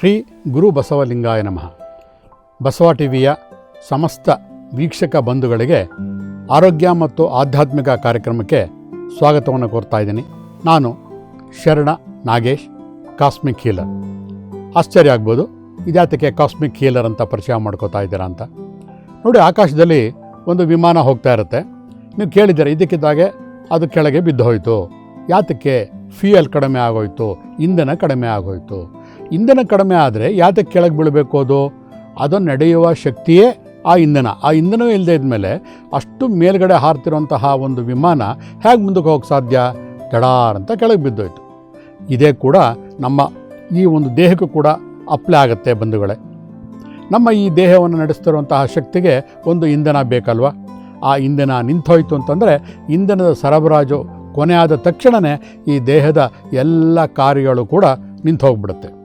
ಶ್ರೀ ಗುರು ಬಸವಲಿಂಗಾಯ ನಮಃ. ಬಸವ ಟಿವಿಯ ಸಮಸ್ತ ವೀಕ್ಷಕ ಬಂಧುಗಳಿಗೆ ಆರೋಗ್ಯ ಮತ್ತು ಆಧ್ಯಾತ್ಮಿಕ ಕಾರ್ಯಕ್ರಮಕ್ಕೆ ಸ್ವಾಗತವನ್ನು ಕೋರ್ತಾ ಇದ್ದೀನಿ. ನಾನು ಶರಣ ನಾಗೇಶ್, ಕಾಸ್ಮಿಕ್ ಹೀಲರ್. ಆಶ್ಚರ್ಯ ಆಗ್ಬೋದು, ಇದ್ಯಾತಕ್ಕೆ ಕಾಸ್ಮಿಕ್ ಹೀಲರ್ ಅಂತ ಪರಿಚಯ ಮಾಡ್ಕೋತಾ ಇದ್ದೀರಾ ಅಂತ. ನೋಡಿ, ಆಕಾಶದಲ್ಲಿ ಒಂದು ವಿಮಾನ ಹೋಗ್ತಾ ಇರುತ್ತೆ. ನೀವು ಕೇಳಿದ್ದೀರಾ ಇದಕ್ಕಿದ್ದಾಗೆ ಅದು ಕೆಳಗೆ ಬಿದ್ದು ಹೋಯಿತು. ಯಾತಕ್ಕೆ? ಫ್ಯೂಯಲ್ ಕಡಿಮೆ ಆಗೋಯ್ತು, ಇಂಧನ ಕಡಿಮೆ ಆಗೋಯ್ತು. ಇಂಧನ ಕಡಿಮೆ ಆದರೆ ಯಾತಕ್ಕೆ ಕೆಳಗೆ ಬೀಳಬೇಕು ಅದು? ಅದು ನಡೆಯುವ ಶಕ್ತಿಯೇ ಆ ಇಂಧನ. ಆ ಇಂಧನವೇ ಇಲ್ಲದೆ ಇದ್ಮೇಲೆ ಅಷ್ಟು ಮೇಲ್ಗಡೆ ಹಾರ್ತಿರುವಂತಹ ಒಂದು ವಿಮಾನ ಹೇಗೆ ಮುಂದಕ್ಕೆ ಹೋಗಕ್ಕೆ ಸಾಧ್ಯ? ಗಡಾರ್ ಅಂತ ಕೆಳಗೆ ಬಿದ್ದೋಯ್ತು. ಇದೇ ಕೂಡ ನಮ್ಮ ಈ ಒಂದು ದೇಹಕ್ಕೂ ಕೂಡ ಅಪ್ಲೈ ಆಗುತ್ತೆ ಬಂಧುಗಳೇ. ನಮ್ಮ ಈ ದೇಹವನ್ನು ನಡೆಸ್ತಿರುವಂತಹ ಶಕ್ತಿಗೆ ಒಂದು ಇಂಧನ ಬೇಕಲ್ವಾ? ಆ ಇಂಧನ ನಿಂತೋಯ್ತು ಅಂತಂದರೆ ಇಂಧನದ ಸರಬರಾಜು ಕೊನೆಯಾದ ತಕ್ಷಣವೇ ಈ ದೇಹದ ಎಲ್ಲ ಕಾರ್ಯಗಳು ಕೂಡ ನಿಂತು ಹೋಗ್ಬಿಡುತ್ತೆ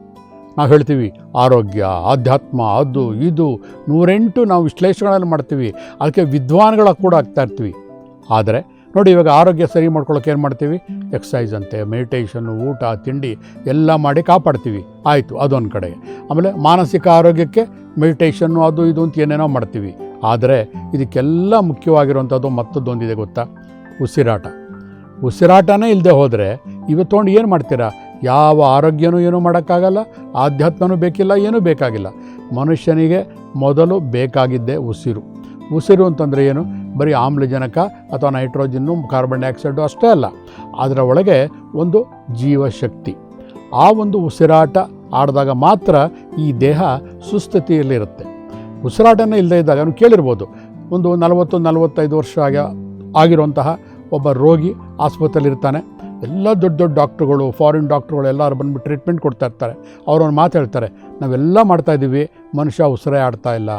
ನಾವು ಹೇಳ್ತೀವಿ, ಆರೋಗ್ಯ, ಆಧ್ಯಾತ್ಮ, ಅದು, ಇದು ನೂರೆಂಟು ನಾವು ವಿಶ್ಲೇಷಣೆಗಳನ್ನು ಮಾಡ್ತೀವಿ. ಅದಕ್ಕೆ ವಿದ್ವಾನ್ಗಳ ಕೂಡ ಆಗ್ತಾ ಇರ್ತೀವಿ. ಆದರೆ ನೋಡಿ ಇವಾಗ ಆರೋಗ್ಯ ಸರಿ ಮಾಡ್ಕೊಳ್ಳೋಕೆ ಏನು ಮಾಡ್ತೀವಿ? ಎಕ್ಸಸೈಸ್ ಅಂತೆ ಮೆಡಿಟೇಷನ್ನು ಊಟ, ತಿಂಡಿ ಎಲ್ಲ ಮಾಡಿ ಕಾಪಾಡ್ತೀವಿ. ಆಯಿತು, ಅದೊಂದು ಕಡೆ. ಆಮೇಲೆ ಮಾನಸಿಕ ಆರೋಗ್ಯಕ್ಕೆ ಮೆಡಿಟೇಷನ್ನು ಅದು ಇದು ಅಂತ ಏನೇನೋ ಮಾಡ್ತೀವಿ. ಆದರೆ ಇದಕ್ಕೆಲ್ಲ ಮುಖ್ಯವಾಗಿರುವಂಥದ್ದು ಮತ್ತೊಂದೊಂದಿದೆ ಗೊತ್ತಾ? ಉಸಿರಾಟ. ಉಸಿರಾಟನೇ ಇಲ್ಲದೆ ಹೋದರೆ, ಇವತ್ತು ಏನು ಮಾಡ್ತೀರಾ? ಯಾವ ಆರೋಗ್ಯನೂ ಏನೂ ಮಾಡೋಕ್ಕಾಗಲ್ಲ, ಆಧ್ಯಾತ್ಮನೂ ಬೇಕಿಲ್ಲ, ಏನೂ ಬೇಕಾಗಿಲ್ಲ. ಮನುಷ್ಯನಿಗೆ ಮೊದಲು ಬೇಕಾಗಿದ್ದೇ ಉಸಿರು. ಉಸಿರು ಅಂತಂದರೆ ಏನು? ಬರೀ ಆಮ್ಲಜನಕ ಅಥವಾ ನೈಟ್ರೋಜನ್ನು, ಕಾರ್ಬನ್ ಡೈಆಕ್ಸೈಡು ಅಷ್ಟೇ ಅಲ್ಲ. ಅದರ ಒಳಗೆ ಒಂದು ಜೀವಶಕ್ತಿ. ಆ ಒಂದು ಉಸಿರಾಟ ಆಡಿದಾಗ ಮಾತ್ರ ಈ ದೇಹ ಸುಸ್ಥಿತಿಯಲ್ಲಿರುತ್ತೆ. ಉಸಿರಾಟನೇ ಇಲ್ಲದೇ ಇದ್ದಾಗ ನಾನು ಕೇಳಿರ್ಬೋದು, ಒಂದು ನಲವತ್ತು, ನಲವತ್ತೈದು ವರ್ಷ ಆಗ, ಆಗಿರುವಂತಹ ಒಬ್ಬ ರೋಗಿ ಆಸ್ಪತ್ರೆಯಲ್ಲಿರ್ತಾನೆ. ಎಲ್ಲ ದೊಡ್ಡ ದೊಡ್ಡ ಡಾಕ್ಟ್ರುಗಳು ಫಾರಿನ್ ಡಾಕ್ಟ್ರುಗಳು ಎಲ್ಲರೂ ಬಂದುಬಿಟ್ಟು ಟ್ರೀಟ್ಮೆಂಟ್ ಕೊಡ್ತಾ ಇರ್ತಾರೆ. ಅವ್ರವ್ರು ಮಾತಾಡ್ತಾರೆ ನಾವೆಲ್ಲ ಮಾಡ್ತಾಯಿದ್ದೀವಿ ಮನುಷ್ಯ ಉಸಿರೇ ಆಡ್ತಾ ಇಲ್ಲ.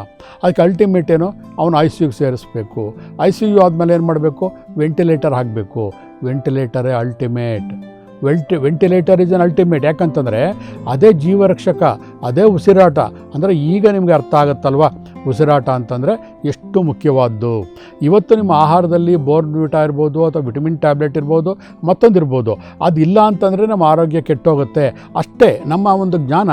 ಅದಕ್ಕೆ ಅಲ್ಟಿಮೇಟ್ ಏನು? ಅವನು ಐ ಸಿ ಯುಗೆ ಸೇರಿಸ್ಬೇಕು. ಐ ಸಿ ಯು ಆದಮೇಲೆ ಏನು ಮಾಡಬೇಕು? ವೆಂಟಿಲೇಟರ್ ಹಾಕಬೇಕು. ವೆಂಟಿಲೇಟರೇ ಅಲ್ಟಿಮೇಟ್ ವೆಲ್ಟಿ ವೆಂಟಿಲೇಟರ್ ಇಸ್ ಅನ್ ಅಲ್ಟಿಮೇಟ್. ಯಾಕಂತಂದರೆ ಅದೇ ಜೀವರಕ್ಷಕ, ಅದೇ ಉಸಿರಾಟ, ಅಂದರೆ ಈಗ ನಿಮಗೆ ಅರ್ಥ ಆಗುತ್ತಲ್ವ? ಉಸಿರಾಟ ಅಂತಂದರೆ ಎಷ್ಟು ಮುಖ್ಯವಾದ್ದು? ಇವತ್ತು ನಿಮ್ಮ ಆಹಾರದಲ್ಲಿ ಬೋರ್ನ್ವಿಟ ಇರ್ಬೋದು ಅಥವಾ ವಿಟಮಿನ್ ಟ್ಯಾಬ್ಲೆಟ್ ಇರ್ಬೋದು, ಮತ್ತೊಂದು ಇರ್ಬೋದು. ಅದಿಲ್ಲ ಅಂತಂದರೆ ನಮ್ಮ ಆರೋಗ್ಯ ಕೆಟ್ಟೋಗುತ್ತೆ. ಅಷ್ಟೇ, ನಮ್ಮ ಒಂದು ಜ್ಞಾನ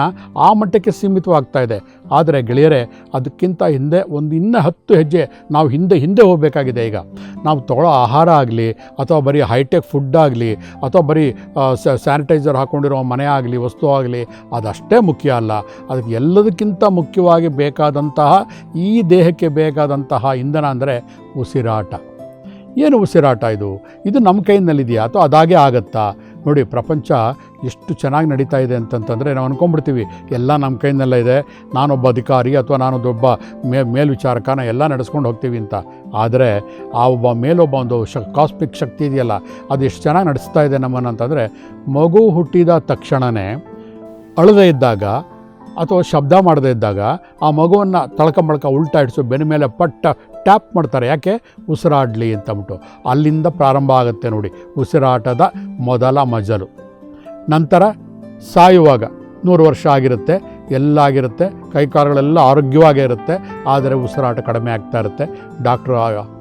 ಆ ಮಟ್ಟಕ್ಕೆ ಸೀಮಿತವಾಗ್ತಾ ಇದೆ. ಆದರೆ ಗೆಳೆಯರೇ, ಅದಕ್ಕಿಂತ ಹಿಂದೆ ಒಂದು ಇನ್ನೂ ಹತ್ತು ಹೆಜ್ಜೆ ನಾವು ಹಿಂದೆ ಹಿಂದೆ ಹೋಗಬೇಕಾಗಿದೆ ಈಗ. ನಾವು ತಗೊಳ್ಳೋ ಆಹಾರ ಆಗಲಿ, ಅಥವಾ ಬರೀ ಹೈಟೆಕ್ ಫುಡ್ ಆಗಲಿ, ಅಥವಾ ಬರೀ ಸ್ಯಾನಿಟೈಸರ್ ಹಾಕ್ಕೊಂಡಿರೋ ಮನೆ ಆಗಲಿ, ವಸ್ತು ಆಗಲಿ, ಅದಷ್ಟೇ ಮುಖ್ಯ ಅಲ್ಲ. ಅದಕ್ಕೆ ಎಲ್ಲದಕ್ಕಿಂತ ಮುಖ್ಯವಾಗಿ ಬೇಕಾದಂತಹ, ಈ ದೇಹಕ್ಕೆ ಬೇಕಾದಂತಹ ಇಂಧನ ಅಂದರೆ ಉಸಿರಾಟ. ಏನು ಉಸಿರಾಟ ಇದು? ಇದು ನಮ್ಮ ಕೈಯಲ್ಲಿದೆಯಾ ಅಥವಾ ಅದಾಗೆ ಆಗತ್ತಾ? ನೋಡಿ, ಪ್ರಪಂಚ ಎಷ್ಟು ಚೆನ್ನಾಗಿ ನಡೀತಾ ಇದೆ ಅಂತಂತಂದರೆ ನಾವು ಅಂದ್ಕೊಂಡ್ಬಿಡ್ತೀವಿ ಎಲ್ಲ ನಮ್ಮ ಕೈನಲ್ಲೇ ಇದೆ, ನಾನೊಬ್ಬ ಅಧಿಕಾರಿ ಅಥವಾ ನಾನೊಬ್ಬ ಮೇ ಮೇಲ್ವಿಚಾರಕ ನಾ ಎಲ್ಲ ನಡೆಸ್ಕೊಂಡು ಹೋಗ್ತೀವಿ ಅಂತ. ಆದರೆ, ಆ ಒಬ್ಬ ಮೇಲೊಬ್ಬ ಒಂದು ಶ, ಕಾಸ್ಮಿಕ್ ಶಕ್ತಿ ಇದೆಯಲ್ಲ, ಅದು ಎಷ್ಟು ಚೆನ್ನಾಗಿ ನಡೆಸ್ತಾ ಇದೆ ನಮ್ಮನ್ನು ಅಂತಂದರೆ, ಮಗು ಹುಟ್ಟಿದ ತಕ್ಷಣವೇ ಅಳದೇ ಇದ್ದಾಗ ಅಥವಾ ಶಬ್ದ ಮಾಡದೇ ಇದ್ದಾಗ ಆ ಮಗುವನ್ನು ತಳಕ ಮಳಕ ಉಲ್ಟಾ ಇಡಿಸು ಬೆನ್ನ ಮೇಲೆ ಪಟ್ಟ ಟ್ಯಾಪ್ ಮಾಡ್ತಾರೆ. ಯಾಕೆ? ಉಸಿರಾಡಲಿ ಅಂತಂದ್ಬಿಟ್ಟು ಅಲ್ಲಿಂದ ಪ್ರಾರಂಭ ಆಗುತ್ತೆ ನೋಡಿ. ಉಸಿರಾಟದ ಮೊದಲ ಮಜಲು. ನಂತರ ಸಾಯುವಾಗ ನೂರು ವರ್ಷ ಆಗಿರುತ್ತೆ, ಎಲ್ಲ ಆಗಿರುತ್ತೆ ಕೈಕಾಲುಗಳೆಲ್ಲ ಆರೋಗ್ಯವಾಗೇ ಇರುತ್ತೆ, ಆದರೆ ಉಸಿರಾಟ ಕಡಿಮೆ ಆಗ್ತಾ ಇರುತ್ತೆ. ಡಾಕ್ಟ್ರು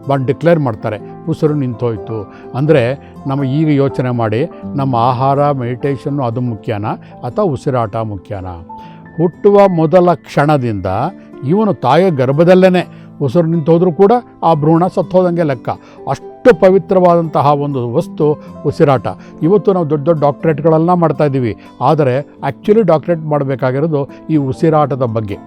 ಬಂದು ಡಿಕ್ಲೇರ್ ಮಾಡ್ತಾರೆ, ಉಸಿರು ನಿಂತೋಯ್ತು. ಅಂದರೆ ನಮ್ಮ ಈಗ ಯೋಚನೆ ಮಾಡಿ, ನಮ್ಮ ಆಹಾರ ಮೆಡಿಟೇಷನ್ನು ಅದು ಮುಖ್ಯನಾ, ಅಥವಾ ಉಸಿರಾಟ ಮುಖ್ಯನಾ? ಹುಟ್ಟುವ ಮೊದಲ ಕ್ಷಣದಿಂದ ಇವನು ತಾಯಿಯ ಗರ್ಭದಲ್ಲೇ ಉಸಿರು ನಿಂತು ಹೋದರೂ ಕೂಡ ಆ ಭ್ರೂಣ ಸತ್ತೋದಂಗೆ ಲೆಕ್ಕ. ಅಷ್ಟು ಪವಿತ್ರವಾದಂತಹ ಒಂದು ವಸ್ತು ಉಸಿರಾಟ. ಇವತ್ತು ನಾವು ದೊಡ್ಡ ದೊಡ್ಡ ಡಾಕ್ಟ್ರೇಟ್ಗಳೆಲ್ಲ ಮಾಡ್ತಾ ಇದ್ದೀವಿ. ಆದರೆ ಆ್ಯಕ್ಚುಲಿ ಡಾಕ್ಟ್ರೇಟ್ ಮಾಡಬೇಕಾಗಿರೋದು ಈ ಉಸಿರಾಟದ ಬಗ್ಗೆ.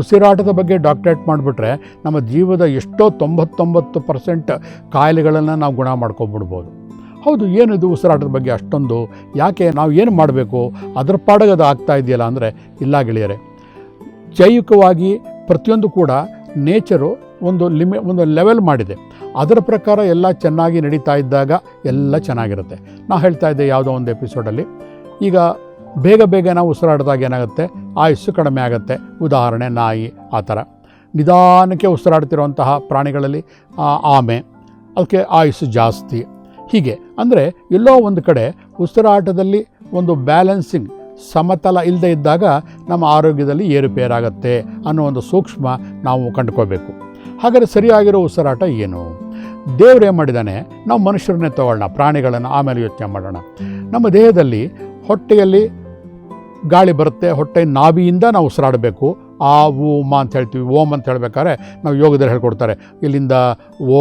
ಉಸಿರಾಟದ ಬಗ್ಗೆ ಡಾಕ್ಟ್ರೇಟ್ ಮಾಡಿಬಿಟ್ರೆ ನಮ್ಮ ಜೀವದ ಎಷ್ಟೋ ತೊಂಬತ್ತೊಂಬತ್ತು ಪರ್ಸೆಂಟ್ ಕಾಯಿಲೆಗಳನ್ನು ನಾವು ಗುಣ ಮಾಡ್ಕೊಬಿಡ್ಬೋದು. ಹೌದು, ಏನಿದು ಉಸಿರಾಟದ ಬಗ್ಗೆ ಅಷ್ಟೊಂದು? ಯಾಕೆ ನಾವು ಏನು ಮಾಡಬೇಕು? ಅದರ ಪಾಡಗದು ಆಗ್ತಾ ಇದೆಯಲ್ಲ ಅಂದರೆ, ಇಲ್ಲ ಗೆಳೆಯರೆ. ಜೈವಿಕವಾಗಿ ಪ್ರತಿಯೊಂದು ಕೂಡ ನೇಚರು ಒಂದು ಲಿಮಿ, ಒಂದು ಲೆವೆಲ್ ಮಾಡಿದೆ. ಅದರ ಪ್ರಕಾರ ಎಲ್ಲ ಚೆನ್ನಾಗಿ ನಡೀತಾ ಇದ್ದಾಗ ಎಲ್ಲ ಚೆನ್ನಾಗಿರುತ್ತೆ. ನಾನು ಹೇಳ್ತಾ ಇದ್ದೆ ಯಾವುದೋ ಒಂದು ಎಪಿಸೋಡಲ್ಲಿ. ಈಗ ಬೇಗ ಬೇಗ ನಾವು ಉಸಿರಾಡಿದಾಗ ಏನಾಗುತ್ತೆ? ಆಯುಸ್ಸು ಕಡಿಮೆ ಆಗುತ್ತೆ. ಉದಾಹರಣೆ, ನಾಯಿ, ಆ ಥರ. ನಿಧಾನಕ್ಕೆ ಉಸಿರಾಡ್ತಿರುವಂತಹ ಪ್ರಾಣಿಗಳಲ್ಲಿ ಆಮೆ, ಅದಕ್ಕೆ ಆಯುಸ್ಸು ಜಾಸ್ತಿ. ಹೀಗೆ. ಅಂದರೆ ಎಲ್ಲೋ ಒಂದು ಕಡೆ ಉಸಿರಾಟದಲ್ಲಿ ಒಂದು ಬ್ಯಾಲೆನ್ಸಿಂಗ್ ಸಮತಲ ಇಲ್ಲದೆ ಇದ್ದಾಗ ನಮ್ಮ ಆರೋಗ್ಯದಲ್ಲಿ ಏರುಪೇರಾಗತ್ತೆ ಅನ್ನೋ ಒಂದು ಸೂಕ್ಷ್ಮ ನಾವು ಕಂಡುಕೋಬೇಕು ಹಾಗಾದರೆ ಸರಿಯಾಗಿರೋ ಉಸಿರಾಟ ಏನು? ದೇವ್ರು ಏನು ಮಾಡಿದ್ದಾನೆ ನಾವು ಮನುಷ್ಯರನ್ನೇ ತಗೊಳ್ಳೋಣ, ಪ್ರಾಣಿಗಳನ್ನು ಆಮೇಲೆ ಯೋಚನೆ ಮಾಡೋಣ. ನಮ್ಮ ದೇಹದಲ್ಲಿ ಹೊಟ್ಟೆಯಲ್ಲಿ ಗಾಳಿ ಬರುತ್ತೆ, ಹೊಟ್ಟೆ ನಾಭಿಯಿಂದ ನಾವು ಉಸಿರಾಡಬೇಕು. ಆ ಓಮ ಅಂತ ಹೇಳ್ತೀವಿ ಓಮ್ ಅಂತ ಹೇಳ್ಬೇಕಾದ್ರೆ ನಾವು ಯೋಗದಲ್ಲಿ ಹೇಳ್ಕೊಡ್ತಾರೆ. ಇಲ್ಲಿಂದ ಓ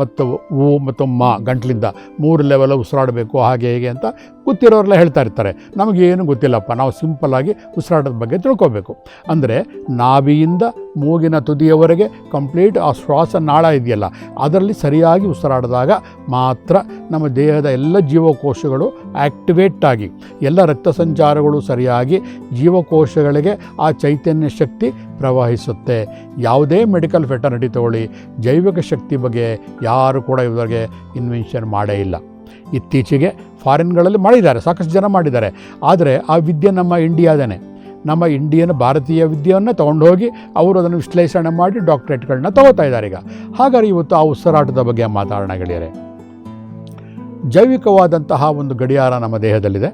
ಮತ್ತು ಊ ಮತ್ತು ಮ ಗಂಟ್ಲಿಂದ ಮೂರು ಲೆವೆಲ್ ಉಸಿರಾಡಬೇಕು, ಹಾಗೆ, ಹೇಗೆ ಅಂತ ಗೊತ್ತಿರೋರೆಲ್ಲ ಹೇಳ್ತಾ ಇರ್ತಾರೆ. ನಮಗೇನು ಗೊತ್ತಿಲ್ಲಪ್ಪ, ನಾವು ಸಿಂಪಲ್ಲಾಗಿ ಉಸಿರಾಟದ ಬಗ್ಗೆ ತಿಳ್ಕೊಬೇಕು. ಅಂದರೆ ನಾಭಿಯಿಂದ ಮೂಗಿನ ತುದಿಯವರೆಗೆ ಕಂಪ್ಲೀಟ್ ಆ ಶ್ವಾಸ ನಾಳ ಇದೆಯಲ್ಲ, ಅದರಲ್ಲಿ ಸರಿಯಾಗಿ ಉಸಿರಾಡಿದಾಗ ಮಾತ್ರ ನಮ್ಮ ದೇಹದ ಎಲ್ಲ ಜೀವಕೋಶಗಳು ಆ್ಯಕ್ಟಿವೇಟ್ ಆಗಿ, ಎಲ್ಲ ರಕ್ತ ಸಂಚಾರಗಳು ಸರಿಯಾಗಿ ಜೀವಕೋಶಗಳಿಗೆ ಆ ಚೈತನ್ಯ ಶಕ್ತಿ ಪ್ರವಹಿಸುತ್ತೆ. ಯಾವುದೇ ಮೆಡಿಕಲ್ ಫೆಟರ್ನಿಟಿ ತಗೊಳ್ಳಿ, ಜೈವಿಕ ಶಕ್ತಿ ಬಗ್ಗೆ ಯಾರು ಕೂಡ ಇವರಿಗೆ ಇನ್ವೆನ್ಷನ್ ಮಾಡೇ ಇಲ್ಲ. ಇತ್ತೀಚೆಗೆ ಫಾರಿನ್ಗಳಲ್ಲಿ ಮಾಡಿದ್ದಾರೆ, ಸಾಕಷ್ಟು ಜನ ಮಾಡಿದ್ದಾರೆ. ಆದರೆ ಆ ವಿದ್ಯೆ ನಮ್ಮ ಇಂಡಿಯಾದನೇ. ನಮ್ಮ ಇಂಡಿಯನ್ ಭಾರತೀಯ ವಿದ್ಯೆಯನ್ನು ತೊಗೊಂಡೋಗಿ ಅವರು ಅದನ್ನು ವಿಶ್ಲೇಷಣೆ ಮಾಡಿ ಡಾಕ್ಟ್ರೇಟ್ಗಳನ್ನ ತಗೋತಾ ಇದ್ದಾರೆ ಈಗ. ಹಾಗಾದ್ರೆ ಇವತ್ತು ಆ ಉಸಿರಾಟದ ಬಗ್ಗೆ ಮಾತಾಡೋಣ ಗೆಳೆಯರೆ. ಜೈವಿಕವಾದಂತಹ ಒಂದು ಗಡಿಯಾರ ನಮ್ಮ ದೇಹದಲ್ಲಿದೆ.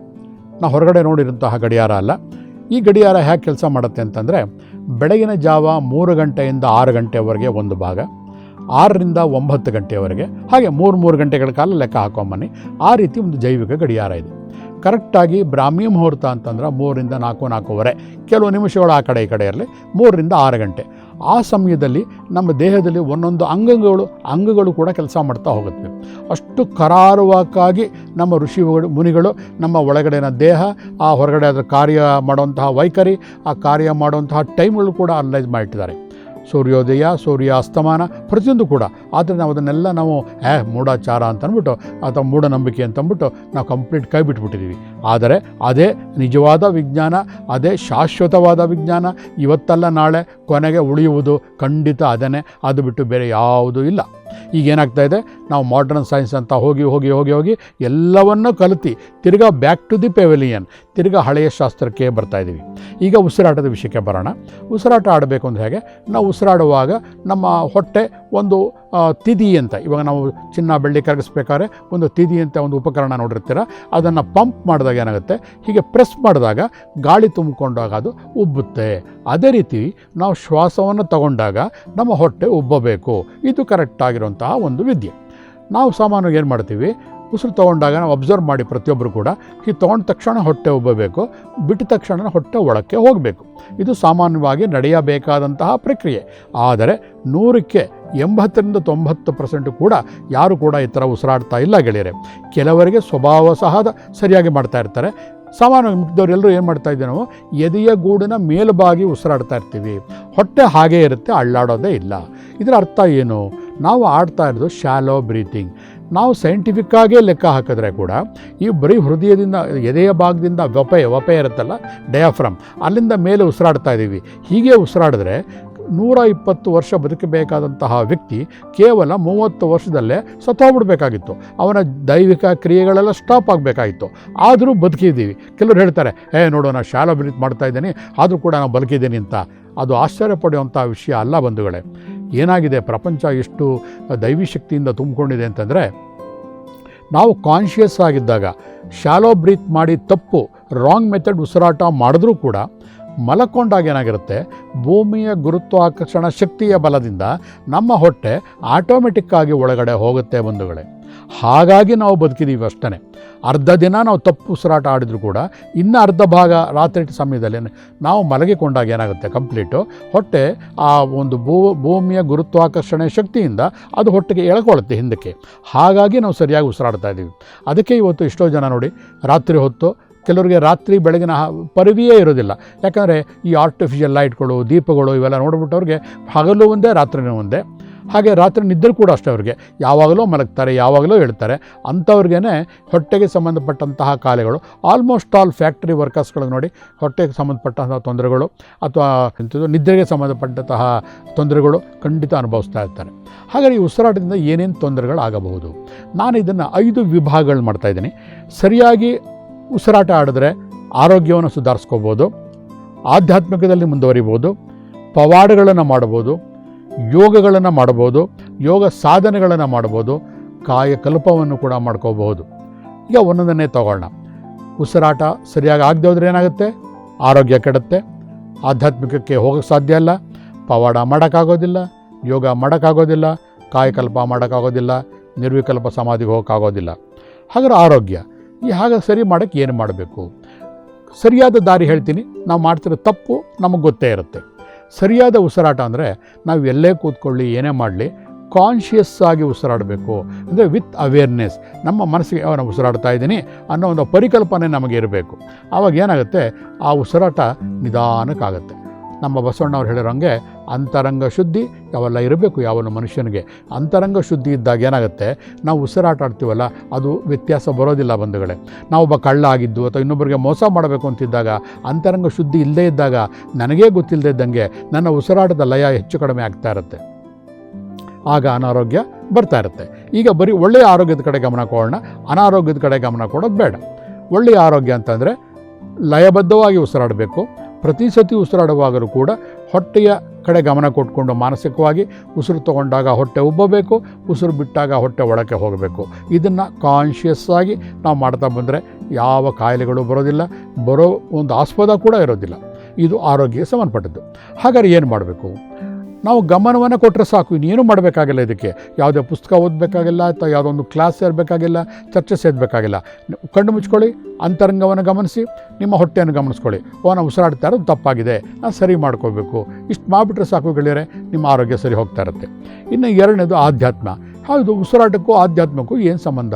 ನಾವು ಹೊರಗಡೆ ನೋಡಿರುವಂತಹ ಗಡಿಯಾರ ಅಲ್ಲ. ಈ ಗಡಿಯಾರ ಹೇಗೆ ಕೆಲಸ ಮಾಡುತ್ತೆ ಅಂತಂದರೆ, ಬೆಳಗಿನ ಜಾವ ಮೂರು ಗಂಟೆಯಿಂದ ಆರು ಗಂಟೆವರೆಗೆ ಒಂದು ಭಾಗ ಆರರಿಂದ ಒಂಬತ್ತು ಗಂಟೆಯವರೆಗೆ, ಹಾಗೆ ಮೂರು ಮೂರು ಗಂಟೆಗಳ ಕಾಲ ಲೆಕ್ಕ ಹಾಕೊಂಬನ್ನಿ ಆ ರೀತಿ ಒಂದು ಜೈವಿಕ ಗಡಿಯಾರ ಇದೆ. ಕರೆಕ್ಟಾಗಿ ಬ್ರಾಹ್ಮಿ ಮುಹೂರ್ತ ಅಂತಂದ್ರೆ ಮೂರರಿಂದ ನಾಲ್ಕು, ನಾಲ್ಕೂವರೆ, ಕೆಲವು ನಿಮಿಷಗಳು ಆ ಕಡೆ, ಈ ಕಡೆ ಇರಲಿ, ಮೂರರಿಂದ ಆರು ಗಂಟೆ. ಆ ಸಮಯದಲ್ಲಿ ನಮ್ಮ ದೇಹದಲ್ಲಿ ಒಂದೊಂದು ಅಂಗಗಳು ಅಂಗಗಳು ಕೂಡ ಕೆಲಸ ಮಾಡ್ತಾ ಹೋಗುತ್ತೆ. ಅಷ್ಟು ಕರಾರುವಕ್ಕಾಗಿ ನಮ್ಮ ಋಷಿಗಳು ಮುನಿಗಳು, ನಮ್ಮ ಒಳಗಡೆನ ದೇಹ, ಆ ಹೊರಗಡೆ ಅದರ ಕಾರ್ಯ ಮಾಡುವಂತಹ ವೈಖರಿ, ಆ ಕಾರ್ಯ ಮಾಡುವಂತಹ ಟೈಮ್ಗಳು ಕೂಡ ಅನಲೈಸ್ ಮಾಡಿಟ್ಟಿದ್ದಾರೆ. ಸೂರ್ಯೋದಯ, ಸೂರ್ಯಾಸ್ತಮಾನ, ಪ್ರತಿಯೊಂದು ಕೂಡ. ಆದರೆ ನಾವು ಅದನ್ನೆಲ್ಲ ನಾವು, ಏ, ಮೂಢಾಚಾರ ಅಂತ ಅಂದ್ಬಿಟ್ಟು, ಅಥವಾ ಮೂಢನಂಬಿಕೆ ಅಂತಂದ್ಬಿಟ್ಟು ನಾವು ಕಂಪ್ಲೀಟ್ ಕೈ ಬಿಟ್ಬಿಟ್ಟಿದ್ದೀವಿ ಆದರೆ ಅದೇ ನಿಜವಾದ ವಿಜ್ಞಾನ, ಅದೇ ಶಾಶ್ವತವಾದ ವಿಜ್ಞಾನ, ಇವತ್ತಲ್ಲ ನಾಳೆ ಕೊನೆಗೆ ಉಳಿಯುವುದು ಖಂಡಿತ ಅದನ್ನೇ. ಅದು ಬಿಟ್ಟು ಬೇರೆ ಯಾವುದೂ ಇಲ್ಲ. ಈಗ ಏನಾಗ್ತಾ ಇದೆ? ನಾವು ಮಾಡರ್ನ್ ಸೈನ್ಸ್ ಅಂತ ಹೋಗಿ ಹೋಗಿ ಹೋಗಿ ಹೋಗಿ ಎಲ್ಲವನ್ನೂ ಕಲಿತು. ತಿರ್ಗಾ ಬ್ಯಾಕ್ ಟು ದಿ ಪೆವಿಲಿಯನ್ ತಿರ್ಗಾ ಹಳೆಯ ಶಾಸ್ತ್ರಕ್ಕೆ ಬರ್ತಾ ಇದ್ದೀವಿ ಈಗ ಉಸಿರಾಟದ ವಿಷಯಕ್ಕೆ ಬರೋಣ. ಉಸಿರಾಟ ಆಡಬೇಕು ಅಂದರೆ ಹೇಗೆ? ನಾವು ಉಸಿರಾಡುವಾಗ ನಮ್ಮ ಹೊಟ್ಟೆ ಒಂದು ತಿದಿ ಅಂತ. ಇವಾಗ ನಾವು ಚಿನ್ನ, ಬೆಳ್ಳಿ ಕರಗಿಸ್ಬೇಕಾದ್ರೆ ಒಂದು ತಿದಿ ಅಂತ ಒಂದು ಉಪಕರಣ ನೋಡಿರ್ತೀರ. ಅದನ್ನು ಪಂಪ್ ಮಾಡಿದಾಗ ಏನಾಗುತ್ತೆ? ಹೀಗೆ ಪ್ರೆಸ್ ಮಾಡಿದಾಗ ಗಾಳಿ ತುಂಬಿಕೊಂಡಾಗ ಅದು ಉಬ್ಬುತ್ತೆ. ಅದೇ ರೀತಿ ನಾವು ಶ್ವಾಸವನ್ನು ತಗೊಂಡಾಗ ನಮ್ಮ ಹೊಟ್ಟೆ ಉಬ್ಬಬೇಕು. ಇದು ಕರೆಕ್ಟಾಗಿರುವಂತಹ ಒಂದು ವಿದ್ಯೆ. ನಾವು ಸಾಮಾನ್ಯವಾಗಿ ಏನು ಮಾಡ್ತೀವಿ? ಉಸಿರು ತೊಗೊಂಡಾಗ ನಾವು ಅಬ್ಸರ್ವ್ ಮಾಡಿ ಪ್ರತಿಯೊಬ್ಬರು ಕೂಡ, ಈ ತೊಗೊಂಡ ತಕ್ಷಣ ಹೊಟ್ಟೆ ಒಬ್ಬಬೇಕು ಬಿಟ್ಟ ತಕ್ಷಣ ಹೊಟ್ಟೆ ಒಳಕ್ಕೆ ಹೋಗಬೇಕು. ಇದು ಸಾಮಾನ್ಯವಾಗಿ ನಡೆಯಬೇಕಾದಂತಹ ಪ್ರಕ್ರಿಯೆ. ಆದರೆ ನೂರಕ್ಕೆ ಎಂಬತ್ತರಿಂದ ತೊಂಬತ್ತು ಪರ್ಸೆಂಟ್ ಕೂಡ ಯಾರು ಕೂಡ ಈ ಥರ ಉಸಿರಾಡ್ತಾ ಇಲ್ಲ ಗೆಳೆಯರೆ. ಕೆಲವರಿಗೆ ಸ್ವಭಾವ ಸಹ ಸರಿಯಾಗಿ ಮಾಡ್ತಾ ಇರ್ತಾರೆ. ಸಾಮಾನ್ಯವಾಗಿ ಮಿಕ್ಕಿದವ್ರು ಎಲ್ಲರೂ ಏನು ಮಾಡ್ತಾ ಇದ್ದೀವಿ ನಾವು? ಎದೆಯ ಗೂಡಿನ ಮೇಲ್ಬಾಗಿ ಉಸಿರಾಡ್ತಾ ಇರ್ತೀವಿ. ಹೊಟ್ಟೆ ಹಾಗೇ ಇರುತ್ತೆ ಅಳ್ಳಾಡೋದೇ ಇಲ್ಲ. ಇದರ ಅರ್ಥ ಏನು? ನಾವು ಆಡ್ತಾ ಇರೋದು ಶಾಲೋ ಬ್ರೀತಿಂಗ್ ನಾವು ಸೈಂಟಿಫಿಕ್ಕಾಗೇ ಲೆಕ್ಕ ಹಾಕಿದ್ರೆ ಕೂಡ ಈ ಬರೀ ಹೃದಯದಿಂದ, ಎದೆಯ ಭಾಗದಿಂದ ವಪೆ ವಪೆ ಇರುತ್ತಲ್ಲ ಡಯಾಫ್ರಮ್ ಅಲ್ಲಿಂದ ಮೇಲೆ ಉಸಿರಾಡ್ತಾ ಇದ್ದೀವಿ. ಹೀಗೆ ಉಸಿರಾಡಿದ್ರೆ ನೂರ ಇಪ್ಪತ್ತು ವರ್ಷ ಬದುಕಬೇಕಾದಂತಹ ವ್ಯಕ್ತಿ ಕೇವಲ ಮೂವತ್ತು ವರ್ಷದಲ್ಲೇ ಸತ್ತೋಗ್ಬಿಡ್ಬೇಕಾಗಿತ್ತು. ಅವನ ದೈವಿಕ ಕ್ರಿಯೆಗಳೆಲ್ಲ ಸ್ಟಾಪ್ ಆಗಬೇಕಾಗಿತ್ತು. ಆದರೂ ಬದುಕಿದ್ದೀವಿ. ಕೆಲವರು ಹೇಳ್ತಾರೆ, ಏ, ನೋಡು ನಾನು ಶಾಲಾ ಬ್ರೀತ್ ಮಾಡ್ತಾ ಇದ್ದೀನಿ, ಆದರೂ ಕೂಡ ನಾನು ಬದುಕಿದ್ದೀನಿ ಅಂತ. ಅದು ಆಶ್ಚರ್ಯ ಪಡೆಯುವಂಥ ವಿಷಯ ಅಲ್ಲ ಬಂಧುಗಳೇ. ಏನಾಗಿದೆ? ಪ್ರಪಂಚ ಎಷ್ಟು ದೈವಿ ಶಕ್ತಿಯಿಂದ ತುಂಬಿಕೊಂಡಿದೆ ಅಂತಂದರೆ, ನಾವು ಕಾನ್ಷಿಯಸ್ ಆಗಿದ್ದಾಗ ಶಾಲೋ ಬ್ರೀತ್ ಮಾಡಿ ತಪ್ಪು ರಾಂಗ್ ಮೆಥಡ್ ಉಸಿರಾಟ ಮಾಡಿದ್ರೂ ಕೂಡ, ಮಲಕೊಂಡಾಗ ಏನಾಗಿರುತ್ತೆ? ಭೂಮಿಯ ಗುರುತ್ವಾಕರ್ಷಣ ಶಕ್ತಿಯ ಬಲದಿಂದ ನಮ್ಮ ಹೊಟ್ಟೆ ಆಟೋಮೆಟಿಕ್ಕಾಗಿ ಒಳಗಡೆ ಹೋಗುತ್ತೆ ಬಂಧುಗಳೇ. ಹಾಗಾಗಿ ನಾವು ಬದುಕಿದ್ದೀವಿ ಅಷ್ಟೇ ಅರ್ಧ ದಿನ ನಾವು ತಪ್ಪು ಉಸಿರಾಟ ಆಡಿದ್ರು ಕೂಡ ಇನ್ನು ಅರ್ಧ ಭಾಗ ರಾತ್ರಿ ಸಮಯದಲ್ಲಿ ನಾವು ಮಲಗಿಕೊಂಡಾಗ ಏನಾಗುತ್ತೆ ಕಂಪ್ಲೀಟು ಹೊಟ್ಟೆ ಆ ಒಂದು ಭೂ, ಭೂಮಿಯ ಗುರುತ್ವಾಕರ್ಷಣೆ ಶಕ್ತಿಯಿಂದ ಅದು ಹೊಟ್ಟೆಗೆ ಎಳ್ಕೊಳ್ಳುತ್ತೆ ಹಿಂದಕ್ಕೆ. ಹಾಗಾಗಿ ನಾವು ಸರಿಯಾಗಿ ಉಸಿರಾಡ್ತಾ ಇದ್ದೀವಿ ಅದಕ್ಕೆ ಇವತ್ತು ಎಷ್ಟೋ ಜನ ನೋಡಿ ರಾತ್ರಿ ಹೊತ್ತು ಕೆಲವರಿಗೆ ರಾತ್ರಿ ಬೆಳಗಿನ ಪರಿವಿಯೇ ಇರೋದಿಲ್ಲ ಯಾಕಂದರೆ ಈ ಆರ್ಟಿಫಿಷಿಯಲ್ ಲೈಟ್ಗಳು ದೀಪಗಳು ಇವೆಲ್ಲ ನೋಡ್ಬಿಟ್ಟವ್ರಿಗೆ ಹಗಲು ಒಂದೇ, ರಾತ್ರಿನೂ ಒಂದೇ. ಹಾಗೆ ರಾತ್ರಿ ನಿದ್ರೆ ಕೂಡ ಅಷ್ಟೇ ಅವ್ರಿಗೆ. ಯಾವಾಗಲೂ ಮಲಗ್ತಾರೆ, ಯಾವಾಗಲೂ ಹೇಳ್ತಾರೆ. ಅಂಥವ್ರಿಗೆ ಹೊಟ್ಟೆಗೆ ಸಂಬಂಧಪಟ್ಟಂತಹ ಕಾಯಿಲೆಗಳು ಆಲ್ಮೋಸ್ಟ್ ಆಲ್ ಫ್ಯಾಕ್ಟ್ರಿ ವರ್ಕರ್ಸ್ಗಳಿಗೆ ನೋಡಿ ಹೊಟ್ಟೆಗೆ ಸಂಬಂಧಪಟ್ಟಂತಹ ತೊಂದರೆಗಳು ಅಥವಾ ನಿದ್ರೆಗೆ ಸಂಬಂಧಪಟ್ಟಂತಹ ತೊಂದರೆಗಳು ಖಂಡಿತ ಅನುಭವಿಸ್ತಾ ಇರ್ತಾರೆ. ಹಾಗಾಗಿ ಈ ಉಸಿರಾಟದಿಂದ ಏನೇನು ತೊಂದರೆಗಳಾಗಬಹುದು? ನಾನು ಇದನ್ನು ಐದು ವಿಭಾಗಗಳು ಮಾಡ್ತಾಯಿದ್ದೀನಿ ಸರಿಯಾಗಿ ಉಸಿರಾಟ ಆಡಿದ್ರೆ ಆರೋಗ್ಯವನ್ನು ಸುಧಾರಿಸ್ಕೋಬೋದು ಆಧ್ಯಾತ್ಮಿಕದಲ್ಲಿ ಮುಂದುವರಿಬೋದು ಪವಾಡಗಳನ್ನು ಮಾಡ್ಬೋದು ಯೋಗಗಳನ್ನು ಮಾಡ್ಬೋದು ಯೋಗ ಸಾಧನೆಗಳನ್ನು ಮಾಡ್ಬೋದು ಕಾಯಕಲ್ಪವನ್ನು ಕೂಡ ಮಾಡ್ಕೋಬಹುದು. ಈಗ ಒಂದೊಂದನ್ನೇ ತಗೊಳ್ಳೋಣ. ಉಸಿರಾಟ ಸರಿಯಾಗಿ ಆಗದೆ ಹೋದ್ರೆ ಏನಾಗುತ್ತೆ? ಆರೋಗ್ಯ ಕೆಡುತ್ತೆ. ಆಧ್ಯಾತ್ಮಿಕಕ್ಕೆ ಹೋಗೋಕ್ಕೆ ಸಾಧ್ಯ ಇಲ್ಲ. ಪವಾಡ ಮಾಡೋಕ್ಕಾಗೋದಿಲ್ಲ. ಯೋಗ ಮಾಡೋಕ್ಕಾಗೋದಿಲ್ಲ. ಕಾಯಕಲ್ಪ ಮಾಡೋಕ್ಕಾಗೋದಿಲ್ಲ. ನಿರ್ವಿಕಲ್ಪ ಸಮಾಧಿಗೆ ಹೋಗೋಕ್ಕಾಗೋದಿಲ್ಲ. ಹಾಗಾದ್ರೆ ಆರೋಗ್ಯ. ಈ ಹಾಗೆ ಸರಿ ಮಾಡೋಕ್ಕೆ ಏನು ಮಾಡಬೇಕು? ಸರಿಯಾದ ದಾರಿ ಹೇಳ್ತೀನಿ. ನಾವು ಮಾಡ್ತಿರೋ ತಪ್ಪು ನಮಗೆ ಗೊತ್ತೇ ಇರುತ್ತೆ. ಸರಿಯಾದ ಉಸಿರಾಟ ಅಂದರೆ ನಾವು ಎಲ್ಲೇ ಕೂತ್ಕೊಳ್ಳಿ, ಏನೇ ಮಾಡಲಿ ಕಾನ್ಷಿಯಸ್ ಆಗಿ ಉಸಿರಾಡಬೇಕು. ಅಂದರೆ ವಿತ್ ಅವೇರ್ನೆಸ್ ನಮ್ಮ ಮನಸ್ಸಿಗೆ ಅವನ ಉಸಿರಾಡ್ತಾ ಇದ್ದೀನಿ ಅನ್ನೋ ಒಂದು ಪರಿಕಲ್ಪನೆ ನಮಗೆ ಇರಬೇಕು. ಆವಾಗ ಏನಾಗುತ್ತೆ? ಆ ಉಸಿರಾಟ ನಿಧಾನಕ್ಕಾಗುತ್ತೆ. ನಮ್ಮ ಬಸವಣ್ಣವ್ರು ಹೇಳಿರೋಂಗೆ ಅಂತರಂಗ ಶುದ್ಧಿ ಅವೆಲ್ಲ ಇರಬೇಕು ಯಾವ ಮನುಷ್ಯನಿಗೆ. ಅಂತರಂಗ ಶುದ್ಧಿ ಇದ್ದಾಗ ಏನಾಗುತ್ತೆ? ನಾವು ಉಸಿರಾಟ ಆಡ್ತೀವಲ್ಲ, ಅದು ವ್ಯತ್ಯಾಸ ಬರೋದಿಲ್ಲ ಬಂಧುಗಳೇ. ನಾವೊಬ್ಬ ಕಳ್ಳ ಆಗಿದ್ದು ಅಥವಾ ಇನ್ನೊಬ್ಬರಿಗೆ ಮೋಸ ಮಾಡಬೇಕು ಅಂತಿದ್ದಾಗ, ಅಂತರಂಗ ಶುದ್ಧಿ ಇಲ್ಲದೇ ಇದ್ದಾಗ ನನಗೇ ಗೊತ್ತಿಲ್ಲದೆ ಇದ್ದಂಗೆ ನನ್ನ ಉಸಿರಾಟದ ಲಯ ಹೆಚ್ಚು ಕಡಿಮೆ ಆಗ್ತಾ ಇರುತ್ತೆ. ಆಗ ಅನಾರೋಗ್ಯ ಬರ್ತಾ ಇರುತ್ತೆ. ಈಗ ಬರೀ ಒಳ್ಳೆಯ ಆರೋಗ್ಯದ ಕಡೆ ಗಮನ ಕೊಡೋಣ, ಅನಾರೋಗ್ಯದ ಕಡೆ ಗಮನ ಕೊಡೋದು ಬೇಡ. ಒಳ್ಳೆಯ ಆರೋಗ್ಯ ಅಂತಂದರೆ ಲಯಬದ್ಧವಾಗಿ ಉಸಿರಾಡಬೇಕು. ಪ್ರತಿ ಸತಿ ಉಸಿರಾಡುವಾಗಲೂ ಕೂಡ ಹೊಟ್ಟೆಯ ಕಡೆ ಗಮನ ಕೊಟ್ಕೊಂಡು ಮಾನಸಿಕವಾಗಿ ಉಸಿರು ತಗೊಂಡಾಗ ಹೊಟ್ಟೆ ಉಬ್ಬಬೇಕು, ಉಸಿರು ಬಿಟ್ಟಾಗ ಹೊಟ್ಟೆ ಒಳಕ್ಕೆ ಹೋಗಬೇಕು. ಇದನ್ನು ಕಾನ್ಷಿಯಸ್ಸಾಗಿ ನಾವು ಮಾಡ್ತಾ ಬಂದರೆ ಯಾವ ಕಾಯಿಲೆಗಳು ಬರೋದಿಲ್ಲ, ಬರೋ ಒಂದು ಆಸ್ಪದ ಕೂಡ ಇರೋದಿಲ್ಲ. ಇದು ಆರೋಗ್ಯಕ್ಕೆ ಸಂಬಂಧಪಟ್ಟದ್ದು. ಹಾಗಾದ್ರೆ ಏನು ಮಾಡಬೇಕು? ನಾವು ಗಮನವನ್ನು ಕೊಟ್ಟರೆ ಸಾಕು, ಇನ್ನೇನು ಮಾಡಬೇಕಾಗಿಲ್ಲ ಇದಕ್ಕೆ. ಯಾವುದೇ ಪುಸ್ತಕ ಓದಬೇಕಾಗಿಲ್ಲ, ಅಥವಾ ಯಾವುದೋ ಒಂದು ಕ್ಲಾಸ್ ಸೇರಬೇಕಾಗಿಲ್ಲ, ಚರ್ಚೆ ಸೇರಬೇಕಾಗಿಲ್ಲ. ಕಣ್ಣು ಮುಚ್ಕೊಳ್ಳಿ, ಅಂತರಂಗವನ್ನು ಗಮನಿಸಿ, ನಿಮ್ಮ ಹೊಟ್ಟೆಯನ್ನು ಗಮನಿಸ್ಕೊಳ್ಳಿ. ಓ, ನಾವು ಉಸಿರಾಡ್ತಾ ಇರೋದು ತಪ್ಪಾಗಿದೆ ನಾನು ಸರಿ ಮಾಡ್ಕೋಬೇಕು. ಇಷ್ಟು ಮಾಡಿಬಿಟ್ರೆ ಸಾಕು ಗೆಳೆಯರೆ, ನಿಮ್ಮ ಆರೋಗ್ಯ ಸರಿ ಹೋಗ್ತಾ ಇರುತ್ತೆ. ಇನ್ನು ಎರಡನೇದು ಆಧ್ಯಾತ್ಮ. ಹೌದು, ಉಸಿರಾಟಕ್ಕೂ ಆಧ್ಯಾತ್ಮಕ್ಕೂ ಏನು ಸಂಬಂಧ?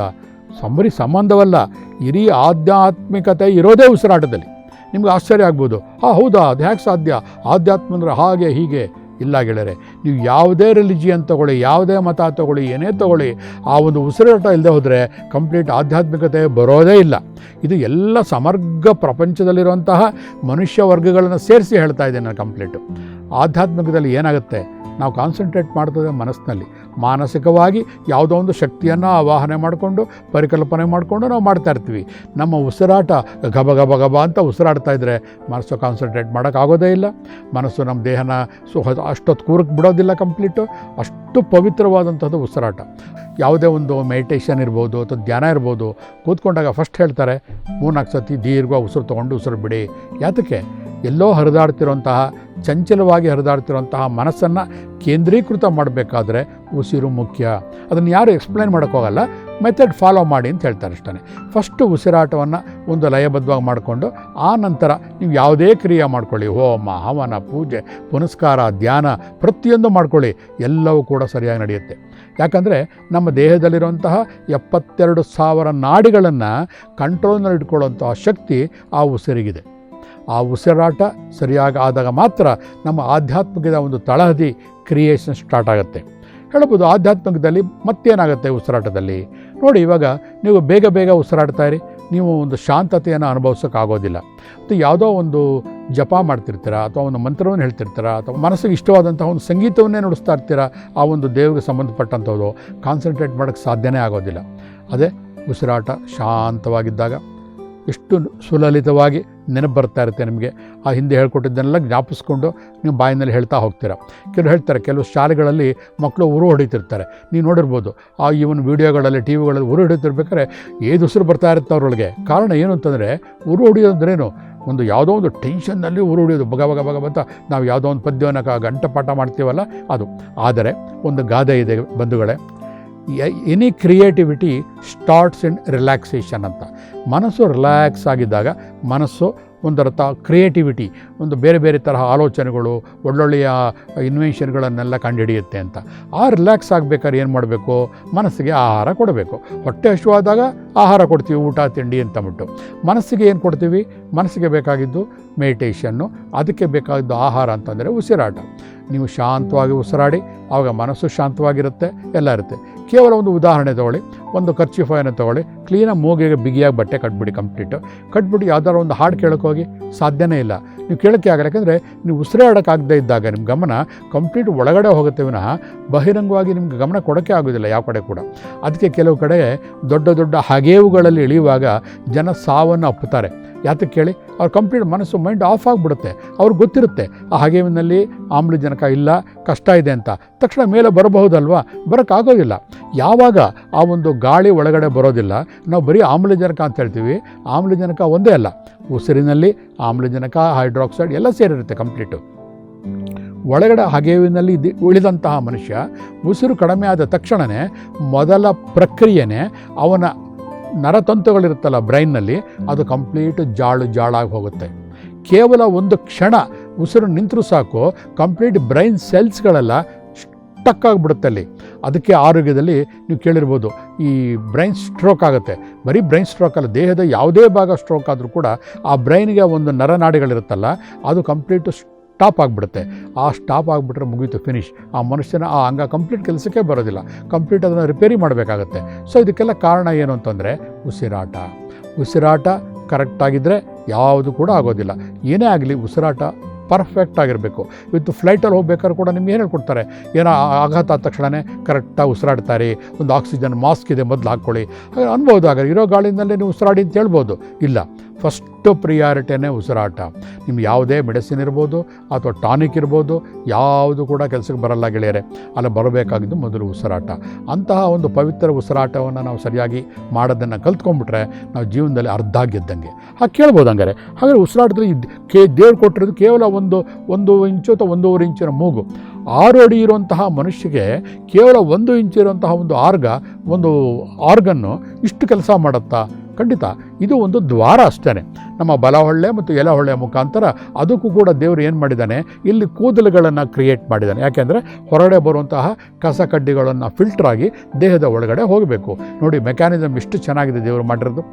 ಸಂಬರಿ ಸಂಬಂಧವಲ್ಲ. ಇಡೀ ಆಧ್ಯಾತ್ಮಿಕತೆ ಇರೋದೇ ಉಸಿರಾಟದಲ್ಲಿ. ನಿಮ್ಗೆ ಆಶ್ಚರ್ಯ ಆಗ್ಬೋದು. ಹಾಂ ಹೌದಾ, ಅದು ಹೇಗೆ ಸಾಧ್ಯ? ಆಧ್ಯಾತ್ಮ ಅಂದರೆ ಹಾಗೆ ಹೀಗೆ. ಇಲ್ಲ ಗೆಳೆಯರೆ, ನೀವು ಯಾವುದೇ ರಿಲಿಜಿಯನ್ ತಗೊಳ್ಳಿ, ಯಾವುದೇ ಮತ ತಗೊಳ್ಳಿ, ಏನೇ ತಗೊಳ್ಳಿ, ಆ ಒಂದು ಉಸಿರಾಟ ಇಲ್ಲದೆ ಹೋದರೆ ಕಂಪ್ಲೀಟ್ ಆಧ್ಯಾತ್ಮಿಕತೆ ಬರೋದೇ ಇಲ್ಲ. ಇದು ಎಲ್ಲ ಸಮಗ್ರ ಪ್ರಪಂಚದಲ್ಲಿರುವಂತಹ ಮನುಷ್ಯ ವರ್ಗಗಳನ್ನು ಸೇರಿಸಿ ಹೇಳ್ತಾ ಇದ್ದೇನೆ ಕಂಪ್ಲೀಟು ಆಧ್ಯಾತ್ಮಿಕದಲ್ಲಿ ಏನಾಗುತ್ತೆ? ನಾವು ಕಾನ್ಸಂಟ್ರೇಟ್ ಮಾಡ್ತದೆ ಮನಸ್ಸಿನಲ್ಲಿ. ಮಾನಸಿಕವಾಗಿ ಯಾವುದೋ ಒಂದು ಶಕ್ತಿಯನ್ನು ಆವಾಹನೆ ಮಾಡಿಕೊಂಡು, ಪರಿಕಲ್ಪನೆ ಮಾಡಿಕೊಂಡು ನಾವು ಮಾಡ್ತಾ ಇರ್ತೀವಿ. ನಮ್ಮ ಉಸಿರಾಟ ಗಬ ಗಬ ಗಬ ಅಂತ ಉಸಿರಾಡ್ತಾ ಇದ್ದರೆ ಮನಸ್ಸು ಕಾನ್ಸಂಟ್ರೇಟ್ ಮಾಡೋಕ್ಕಾಗೋದೇ ಇಲ್ಲ. ಮನಸ್ಸು ನಮ್ಮ ದೇಹನ ಸು ಅಷ್ಟೊತ್ತು ಕೂರಕ್ಕೆ ಬಿಡೋದಿಲ್ಲ ಕಂಪ್ಲೀಟು ಅಷ್ಟು ಪವಿತ್ರವಾದಂಥದ್ದು ಉಸಿರಾಟ. ಯಾವುದೇ ಒಂದು ಮೆಡಿಟೇಷನ್ ಇರ್ಬೋದು ಅಥವಾ ಧ್ಯಾನ ಇರ್ಬೋದು, ಕೂತ್ಕೊಂಡಾಗ ಫಸ್ಟ್ ಹೇಳ್ತಾರೆ, ಮೂರ್ನಾಲ್ಕು ಸತಿ ದೀರ್ಘ ಉಸಿರು ತೊಗೊಂಡು ಉಸಿರು ಬಿಡಿ. ಯಾತಕ್ಕೆ? ಎಲ್ಲೋ ಹರಿದಾಡ್ತಿರೋಂತಹ ಚಂಚಲವಾಗಿ ಹರಿದಾಡ್ತಿರೋಂತಹ ಮನಸ್ಸನ್ನು ಕೇಂದ್ರೀಕೃತ ಮಾಡಬೇಕಾದ್ರೆ ಉಸಿರು ಮುಖ್ಯ. ಅದನ್ನು ಯಾರು ಎಕ್ಸ್ಪ್ಲೈನ್ ಮಾಡೋಕ್ಕೋಗಲ್ಲ ಮೆಥಡ್ ಫಾಲೋ ಮಾಡಿ ಅಂತ ಹೇಳ್ತಾರೆ ಅಷ್ಟೇ ಫಸ್ಟು ಉಸಿರಾಟವನ್ನು ಒಂದು ಲಯಬದ್ಧವಾಗಿ ಮಾಡಿಕೊಂಡು, ಆ ನಂತರ ನೀವು ಯಾವುದೇ ಕ್ರಿಯೆ ಮಾಡ್ಕೊಳ್ಳಿ. ಹೋಮ, ಹವನ, ಪೂಜೆ, ಪುನಸ್ಕಾರ, ಧ್ಯಾನ ಪ್ರತಿಯೊಂದು ಮಾಡ್ಕೊಳ್ಳಿ. ಎಲ್ಲವೂ ಕೂಡ ಸರಿಯಾಗಿ ನಡೆಯುತ್ತೆ. ಯಾಕಂದರೆ ನಮ್ಮ ದೇಹದಲ್ಲಿರುವಂತಹ ಎಪ್ಪತ್ತೆರಡು ಸಾವಿರ ನಾಡಿಗಳನ್ನು ಕಂಟ್ರೋಲ್ನಲ್ಲಿ ಇಟ್ಕೊಳ್ಳುವಂತಹ ಶಕ್ತಿ ಆ ಉಸಿರಿಗಿದೆ. ಆ ಉಸಿರಾಟ ಸರಿಯಾಗಿ ಆದಾಗ ಮಾತ್ರ ನಮ್ಮ ಆಧ್ಯಾತ್ಮಿಕದ ಒಂದು ತಳಹದಿ ಕ್ರಿಯೇಷನ್ ಸ್ಟಾರ್ಟ್ ಆಗುತ್ತೆ. ಹೇಳ್ಬೋದು ಆಧ್ಯಾತ್ಮಿಕದಲ್ಲಿ ಮತ್ತೇನಾಗುತ್ತೆ ಉಸಿರಾಟದಲ್ಲಿ? ನೋಡಿ, ಇವಾಗ ನೀವು ಬೇಗ ಬೇಗ ಉಸಿರಾಡ್ತಾ ಇರಿ, ನೀವು ಒಂದು ಶಾಂತತೆಯನ್ನು ಅನುಭವಿಸೋಕ್ಕಾಗೋದಿಲ್ಲ. ಮತ್ತು ಯಾವುದೋ ಒಂದು ಜಪ ಮಾಡ್ತಿರ್ತೀರಾ, ಅಥವಾ ಒಂದು ಮಂತ್ರವನ್ನು ಹೇಳ್ತಿರ್ತೀರಾ, ಅಥವಾ ಮನಸ್ಸಿಗೆ ಇಷ್ಟವಾದಂಥ ಒಂದು ಸಂಗೀತವನ್ನೇ ನುಡಿಸ್ತಾ ಇರ್ತೀರಾ, ಆ ಒಂದು ದೇವರಿಗೆ ಸಂಬಂಧಪಟ್ಟಂಥದ್ದು ಕಾನ್ಸಂಟ್ರೇಟ್ ಮಾಡೋಕ್ಕೆ ಸಾಧ್ಯನೇ ಆಗೋದಿಲ್ಲ. ಅದೇ ಉಸಿರಾಟ ಶಾಂತವಾಗಿದ್ದಾಗ, ಎಷ್ಟು ಸುಲಲಿತವಾಗಿ ನೆನಪು ಬರ್ತಾ ಇರುತ್ತೆ ನಿಮಗೆ. ಆ ಹಿಂದೆ ಹೇಳ್ಕೊಟ್ಟಿದ್ದನ್ನೆಲ್ಲ ಜ್ಞಾಪಿಸ್ಕೊಂಡು ನೀವು ಬಾಯಿನಲ್ಲಿ ಹೇಳ್ತಾ ಹೋಗ್ತೀರ. ಕೆಲವು ಹೇಳ್ತಾರೆ ಕೆಲವು ಶಾಲೆಗಳಲ್ಲಿ ಮಕ್ಕಳು ಉರು ಹೊಡಿತಿರ್ತಾರೆ. ನೀವು ನೋಡಿರ್ಬೋದು, ಆ ಇವನ್ ವೀಡಿಯೋಗಳಲ್ಲಿ, ಟಿ ವಿಗಳಲ್ಲಿ ಉರು ಹೊಡಿತಿರ್ಬೇಕಾದ್ರೆ ಏದು ಉಸಿರು ಬರ್ತಾ ಇರುತ್ತೆ ಅವ್ರೊಳಗೆ. ಕಾರಣ ಏನು ಅಂತಂದರೆ, ಉರು ಹೊಡಿಯೋದ್ರೇನು ಒಂದು ಯಾವುದೋ ಒಂದು ಟೆನ್ಷನ್ನಲ್ಲಿ ಉರು ಹೊಡಿಯೋದು, ಬಗ ಬಗ ಬಗ ಅಂತ ನಾವು ಯಾವುದೋ ಒಂದು ಪದ್ಯವನ್ನು ಗಂಟ ಪಾಠ ಮಾಡ್ತೀವಲ್ಲ ಅದು. ಆದರೆ, ಒಂದು ಗಾದೆ ಇದೆ ಬಂಧುಗಳೇ any creativity starts in relaxation ಅಂತ. ಮನಸ್ಸು ರಿಲ್ಯಾಕ್ಸ್ ಆಗಿದ್ದಾಗ ಮನಸ್ಸು ಒಂದರ್ಥ ಕ್ರಿಯೇಟಿವಿಟಿ ಒಂದು ಬೇರೆ ಬೇರೆ ತರಹ ಆಲೋಚನೆಗಳು, ಒಳ್ಳೊಳ್ಳೆಯ ಇನ್ವೆನ್ಷನ್ಗಳನ್ನೆಲ್ಲ ಕಂಡುಹಿಡಿಯುತ್ತೆ ಅಂತ. ಆ ರಿಲ್ಯಾಕ್ಸ್ ಆಗಬೇಕಾದ್ರೆ ಏನು ಮಾಡಬೇಕು? ಮನಸ್ಸಿಗೆ ಆಹಾರ ಕೊಡಬೇಕು. ಹೊಟ್ಟೆ ಹಶುವಾದಾಗ ಆಹಾರ ಕೊಡ್ತೀವಿ, ಊಟ, ತಿಂಡಿ ಅಂತ ಬಿಟ್ಟು ಮನಸ್ಸಿಗೆ ಏನು ಕೊಡ್ತೀವಿ? ಮನಸ್ಸಿಗೆ ಬೇಕಾಗಿದ್ದು ಮೆಡಿಟೇಷನ್ನು ಅದಕ್ಕೆ ಬೇಕಾಗಿದ್ದು ಆಹಾರ ಅಂತಂದರೆ ಉಸಿರಾಟ. ನೀವು ಶಾಂತವಾಗಿ ಉಸಿರಾಡಿ, ಆವಾಗ ಮನಸ್ಸು ಶಾಂತವಾಗಿರುತ್ತೆ, ಎಲ್ಲ ಇರುತ್ತೆ. ಕೇವಲ ಒಂದು ಉದಾಹರಣೆ ತಗೊಳ್ಳಿ, ಒಂದು ಖರ್ಚಿಫಾಯನ್ನು ತಗೊಳ್ಳಿ. ಕ್ಲೀನಾಗಿ ಮೂಗಿಗೆ ಬಿಗಿಯಾಗಿ ಬಟ್ಟೆ ಕಟ್ಬಿಡಿ ಕಂಪ್ಲೀಟು ಕಟ್ಬಿಟ್ಟು ಯಾವ್ದಾದ್ರು ಒಂದು ಹಾಡು ಕೇಳೋಕ್ಕೋಗಿ ಸಾಧ್ಯನೇ ಇಲ್ಲ. ನೀವು ಕೇಳೋಕ್ಕೆ ಆಗಲ್ಲ, ಯಾಕಂದರೆ ನೀವು ಉಸಿರಾಡೋಕ್ಕಾಗದೇ ಇದ್ದಾಗ ನಿಮ್ಮ ಗಮನ ಕಂಪ್ಲೀಟ್ ಒಳಗಡೆ ಹೋಗುತ್ತೆ ವಿನಃ ಬಹಿರಂಗವಾಗಿ ನಿಮ್ಗೆ ಗಮನ ಕೊಡೋಕ್ಕೆ ಆಗೋದಿಲ್ಲ, ಯಾವ ಕಡೆ ಕೂಡ. ಅದಕ್ಕೆ ಕೆಲವು ಕಡೆ ದೊಡ್ಡ ದೊಡ್ಡ ಹಗೇವುಗಳಲ್ಲಿ ಇಳಿಯುವಾಗ ಜನ ಸಾವನ್ನು ಅಪ್ಪುತ್ತಾರೆ. ಯಾತಕ್ಕೆ ಕೇಳಿ, ಅವ್ರ ಕಂಪ್ಲೀಟ್ ಮನಸ್ಸು ಮೈಂಡ್ ಆಫ್ ಆಗಿಬಿಡುತ್ತೆ. ಅವ್ರಿಗೆ ಗೊತ್ತಿರುತ್ತೆ, ಆ ಹಗೇವಿನಲ್ಲಿ ಆಮ್ಲಜನಕ ಇಲ್ಲ, ಕಷ್ಟ ಇದೆ ಅಂತ. ತಕ್ಷಣ ಮೇಲೆ ಬರಬಹುದಲ್ವಾ? ಬರೋಕ್ಕಾಗೋದಿಲ್ಲ ಯಾವಾಗ ಆ ಒಂದು ಗಾಳಿ ಒಳಗಡೆ ಬರೋದಿಲ್ಲ, ನಾವು ಬರೀ ಆಮ್ಲಜನಕ ಅಂತ ಹೇಳ್ತೀವಿ. ಆಮ್ಲಜನಕ ಒಂದೇ ಅಲ್ಲ, ಉಸಿರಿನಲ್ಲಿ ಆಮ್ಲಜನಕ, ಹೈಡ್ರಾಕ್ಸೈಡ್ ಎಲ್ಲ ಸೇರಿರುತ್ತೆ ಕಂಪ್ಲೀಟು ಒಳಗಡೆ ಹಗೆವಿನಲ್ಲಿ ಉಳಿದಂತಹ ಮನುಷ್ಯ, ಉಸಿರು ಕಡಿಮೆ ಆದ ತಕ್ಷಣವೇ ಮೊದಲ ಪ್ರಕ್ರಿಯೆನೇ ಅವನ ನರತಂತುಗಳಿರುತ್ತಲ್ಲ ಬ್ರೈನ್ನಲ್ಲಿ, ಅದು ಕಂಪ್ಲೀಟ್ ಜಾಳು ಜಾಳಾಗಿ ಹೋಗುತ್ತೆ. ಕೇವಲ ಒಂದು ಕ್ಷಣ ಉಸಿರು ನಿಂತರೂ ಸಾಕು, ಕಂಪ್ಲೀಟ್ ಬ್ರೈನ್ ಸೆಲ್ಸ್ಗಳೆಲ್ಲ ಸ್ಟಕ್ ಆಗಿಬಿಡುತ್ತೆ ಅಲ್ಲಿ. ಅದಕ್ಕೆ ಆರೋಗ್ಯದಲ್ಲಿ ನೀವು ಕೇಳಿರ್ಬೋದು, ಈ ಬ್ರೈನ್ ಸ್ಟ್ರೋಕ್ ಆಗುತ್ತೆ. ಬರೀ ಬ್ರೈನ್ ಸ್ಟ್ರೋಕ್ ಅಲ್ಲ, ದೇಹದ ಯಾವುದೇ ಭಾಗ ಸ್ಟ್ರೋಕ್ ಆದರೂ ಕೂಡ ಆ ಬ್ರೈನ್ಗೆ ಒಂದು ನರನಾಡಿಗಳಿರುತ್ತಲ್ಲ, ಅದು ಕಂಪ್ಲೀಟು ಸ್ಟಾಪ್ ಆಗಿಬಿಡುತ್ತೆ. ಆ ಸ್ಟಾಪ್ ಆಗಿಬಿಟ್ರೆ ಮುಗೀತು ಫಿನಿಶ್ ಆ ಮನುಷ್ಯನ ಆ ಅಂಗ ಕಂಪ್ಲೀಟ್ ಕೆಲಸಕ್ಕೆ ಬರೋದಿಲ್ಲ. ಕಂಪ್ಲೀಟ್ ಅದನ್ನು ರಿಪೇರಿ ಮಾಡಬೇಕಾಗತ್ತೆ. ಸೊ ಇದಕ್ಕೆಲ್ಲ ಕಾರಣ ಏನು ಅಂತಂದರೆ ಉಸಿರಾಟ. ಉಸಿರಾಟ ಕರೆಕ್ಟಾಗಿದ್ದರೆ ಯಾವುದು ಕೂಡ ಆಗೋದಿಲ್ಲ. ಏನೇ ಆಗಲಿ ಉಸಿರಾಟ ಪರ್ಫೆಕ್ಟ್ ಆಗಿರಬೇಕು. ಇವತ್ತು ಫ್ಲೈಟಲ್ಲಿ ಹೋಗ್ಬೇಕಾದ್ರೆ ಕೂಡ ನಿಮ್ಗೆ ಏನು ಹೇಳ್ಕೊಡ್ತಾರೆ? ಏನೋ ಆಘಾತ ಆದ ತಕ್ಷಣವೇ ಕರೆಕ್ಟಾಗಿ ಉಸಿರಾಡ್ತಾರೆ ಒಂದು ಆಕ್ಸಿಜನ್ ಮಾಸ್ಕ್ ಇದೆ, ಮೊದಲು ಹಾಕ್ಕೊಳ್ಳಿ. ಹಾಗೆ ಅನ್ಬೋದು, ಹಾಗಾದ್ರೆ ಇರೋ ಗಾಳಿಯಿಂದಲೇ ನೀವು ಉಸಿರಾಡಿ ಅಂತ ಹೇಳ್ಬೋದು. ಇಲ್ಲ. ಫಸ್ಟು ಪ್ರಿಯಾರಿಟಿನೇ ಉಸಿರಾಟ. ನಿಮ್ಗೆ ಯಾವುದೇ ಮೆಡಿಸಿನ್ ಇರ್ಬೋದು ಅಥವಾ ಟಾನಿಕ್ ಇರ್ಬೋದು, ಯಾವುದು ಕೂಡ ಕೆಲಸಕ್ಕೆ ಬರಲ್ಲ ಗೆಳೆಯರೆ. ಅಲ್ಲ, ಬರಬೇಕಾಗಿದ್ದು ಮೊದಲು ಉಸಿರಾಟ. ಅಂತಹ ಒಂದು ಪವಿತ್ರ ಉಸಿರಾಟವನ್ನು ನಾವು ಸರಿಯಾಗಿ ಮಾಡೋದನ್ನು ಕಲ್ತ್ಕೊಂಡ್ಬಿಟ್ರೆ ನಾವು ಜೀವನದಲ್ಲಿ ಅರ್ಧ ಗೆದ್ದಂಗೆ. ಹಾಗೆ ಕೇಳ್ಬೋದು ಹಂಗಾರೆ. ಹಾಗಾದರೆ ಉಸಿರಾಟದಲ್ಲಿ ಕೇ, ದೇವ್ರು ಕೊಟ್ಟಿರೋದು ಕೇವಲ ಒಂದು ಒಂದು ಇಂಚು ಅಥವಾ ಒಂದೂವರೆ ಇಂಚಿನ ಮೂಗು. ಆರು ಅಡಿ ಇರುವಂತಹ ಮನುಷ್ಯಗೆ ಕೇವಲ ಒಂದು ಇಂಚು ಇರುವಂತಹ ಒಂದು ಆರ್ಗ, ಒಂದು ಆರ್ಗನ್ನು ಇಷ್ಟು ಕೆಲಸ ಮಾಡುತ್ತಾ? ಖಂಡಿತ. ಇದು ಒಂದು ದ್ವಾರ ಅಷ್ಟೇ ನಮ್ಮ ಬಲಹೊಳ್ಳೆ ಮತ್ತು ಎಲಹೊಳ್ಳೆ ಮುಖಾಂತರ ಅದಕ್ಕೂ ಕೂಡ ದೇವರು ಏನು ಮಾಡಿದ್ದಾನೆ ಇಲ್ಲಿ ಕೂದಲುಗಳನ್ನು ಕ್ರಿಯೇಟ್ ಮಾಡಿದ್ದಾನೆ ಯಾಕೆಂದರೆ ಹೊರಗಡೆ ಬರುವಂತಹ ಕಸ ಕಡ್ಡಿಗಳನ್ನು ಫಿಲ್ಟರ್ ಆಗಿ ದೇಹದ ಒಳಗಡೆ ಹೋಗಬೇಕು. ನೋಡಿ ಮೆಕ್ಯಾನಿಸಮ್ ಎಷ್ಟು ಚೆನ್ನಾಗಿದೆ ದೇವರು ಮಾಡಿರೋದು.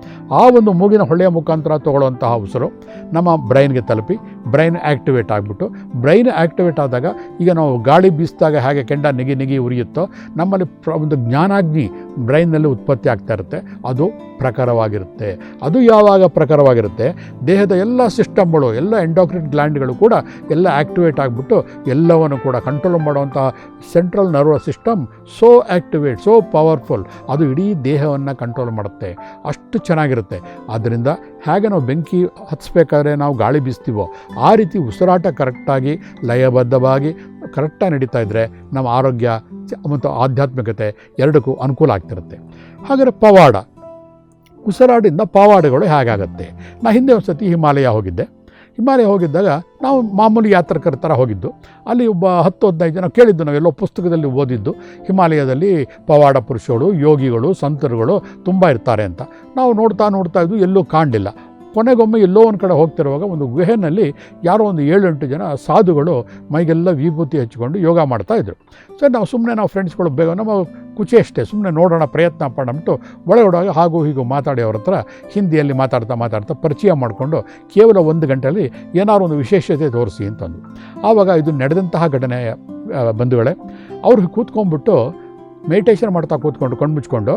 ಆ ಒಂದು ಮೂಗಿನ ಹೊಳ್ಳೆಯ ಮುಖಾಂತರ ತಗೊಳ್ಳುವಂತಹ ಉಸಿರು ನಮ್ಮ ಬ್ರೈನ್ಗೆ ತಲುಪಿ ಬ್ರೈನ್ ಆ್ಯಕ್ಟಿವೇಟ್ ಆಗಿಬಿಟ್ಟು, ಬ್ರೈನ್ ಆ್ಯಕ್ಟಿವೇಟ್ ಆದಾಗ ಈಗ ನಾವು ಗಾಳಿ ಬೀಸಿದಾಗ ಹೇಗೆ ಕೆಂಡ ನೆಗಿ ನೆಗಿ ಉರಿಯುತ್ತೋ, ನಮ್ಮಲ್ಲಿ ಪ್ರ, ಒಂದು ಜ್ಞಾನಾಗ್ನಿ ಬ್ರೈನ್ನಲ್ಲಿ ಉತ್ಪತ್ತಿ ಆಗ್ತಾ ಇರುತ್ತೆ. ಅದು ಪ್ರಖರವಾಗಿರುತ್ತೆ. ಅದು ಯಾವಾಗ ಪ್ರಖರವಾಗಿರುತ್ತೆ? ದೇಹದ ಎಲ್ಲ ಸಿಸ್ಟಮ್ಗಳು, ಎಲ್ಲ ಎಂಡೋಕ್ರಿಟ್ ಗ್ಲ್ಯಾಂಡ್ಗಳು ಕೂಡ ಎಲ್ಲ ಆ್ಯಕ್ಟಿವೇಟ್ ಆಗಿಬಿಟ್ಟು ಎಲ್ಲವನ್ನು ಕೂಡ ಕಂಟ್ರೋಲ್ ಮಾಡುವಂತಹ central nervous system so activate so powerful ಅದು ಇಡೀ ದೇಹವನ್ನು ಕಂಟ್ರೋಲ್ ಮಾಡುತ್ತೆ. ಅಷ್ಟು ಚೆನ್ನಾಗಿರುತ್ತೆ. ಆದ್ದರಿಂದ ಹೇಗೆ ನಾವು ಬೆಂಕಿ ಹಚ್ಚಬೇಕಾದ್ರೆ ನಾವು ಗಾಳಿ ಬೀಸ್ತೀವೋ ಆ ರೀತಿ ಉಸಿರಾಟ ಕರೆಕ್ಟಾಗಿ, ಲಯಬದ್ಧವಾಗಿ ಕರೆಕ್ಟಾಗಿ ನಡೀತಾ ಇದ್ದರೆ ನಮ್ಮ ಆರೋಗ್ಯ ಮತ್ತು ಆಧ್ಯಾತ್ಮಿಕತೆ ಎರಡಕ್ಕೂ ಅನುಕೂಲ ಆಗ್ತಿರುತ್ತೆ. ಹಾಗಾದರೆ ಪವಾಡ. ಉಸಿರಾಟದಿಂದ ಪವಾಡಗಳು ಹೇಗಾಗತ್ತೆ? ನಾನು ಹಿಂದೆ ಒಂದು ಸತಿ ಹಿಮಾಲಯ ಹೋಗಿದ್ದೆ. ಹಿಮಾಲಯ ಹೋಗಿದ್ದಾಗ ನಾವು ಮಾಮೂಲಿ ಯಾತ್ರಿಕರ ಥರ ಹೋಗಿದ್ದು. ಅಲ್ಲಿ ಒಬ್ಬ ಹತ್ತು ಹದಿನೈದು ಜನ ಕೇಳಿದ್ದು ನಾವೆಲ್ಲೋ ಪುಸ್ತಕದಲ್ಲಿ ಓದಿದ್ದು. ಹಿಮಾಲಯದಲ್ಲಿ ಪವಾಡ ಪುರುಷರು, ಯೋಗಿಗಳು, ಸಂತರುಗಳು ತುಂಬ ಇರ್ತಾರೆ ಅಂತ. ನಾವು ನೋಡ್ತಾ ನೋಡ್ತಾ ಇದ್ದು ಎಲ್ಲೂ ಕಾಣಲಿಲ್ಲ. ಕೊನೆಗೊಮ್ಮೆ ಎಲ್ಲೋ ಒಂದು ಕಡೆ ಹೋಗ್ತಿರುವಾಗ ಒಂದು ಗುಹೆನಲ್ಲಿ ಯಾರೋ ಒಂದು ಏಳೆಂಟು ಜನ ಸಾಧುಗಳು ಮೈಗೆಲ್ಲ ವಿಭೂತಿ ಹಚ್ಕೊಂಡು ಯೋಗ ಮಾಡ್ತಾ ಇದ್ರು. ಸರ್, ನಾವು ಸುಮ್ಮನೆ ನಾವು ಫ್ರೆಂಡ್ಸ್ಗಳು ಬೇಗ ನಮ್ಮ ಕುಚಿ ಅಷ್ಟೇ ಸುಮ್ಮನೆ ನೋಡೋಣ, ಪ್ರಯತ್ನ ಪಡಬಿಟ್ಟು ಒಳಗೊಳಗೆ ಹಾಗೂ ಹೀಗೂ ಮಾತಾಡಿ ಅವ್ರ ಹತ್ರ ಹಿಂದಿಯಲ್ಲಿ ಮಾತಾಡ್ತಾ ಮಾತಾಡ್ತಾ ಪರಿಚಯ ಮಾಡಿಕೊಂಡು ಕೇವಲ ಒಂದು ಗಂಟೆಯಲ್ಲಿ ಏನಾದ್ರು ಒಂದು ವಿಶೇಷತೆ ತೋರಿಸಿ ಅಂತಂದು ಆವಾಗ ಇದು ನಡೆದಂತಹ ಘಟನೆ ಬಂಧುಗಳೇ ಅವ್ರಿಗೆ ಕೂತ್ಕೊಂಡ್ಬಿಟ್ಟು ಮೆಡಿಟೇಷನ್ ಮಾಡ್ತಾ ಕೂತ್ಕೊಂಡು ಕಣ್ಣು ಮುಚ್ಕೊಂಡು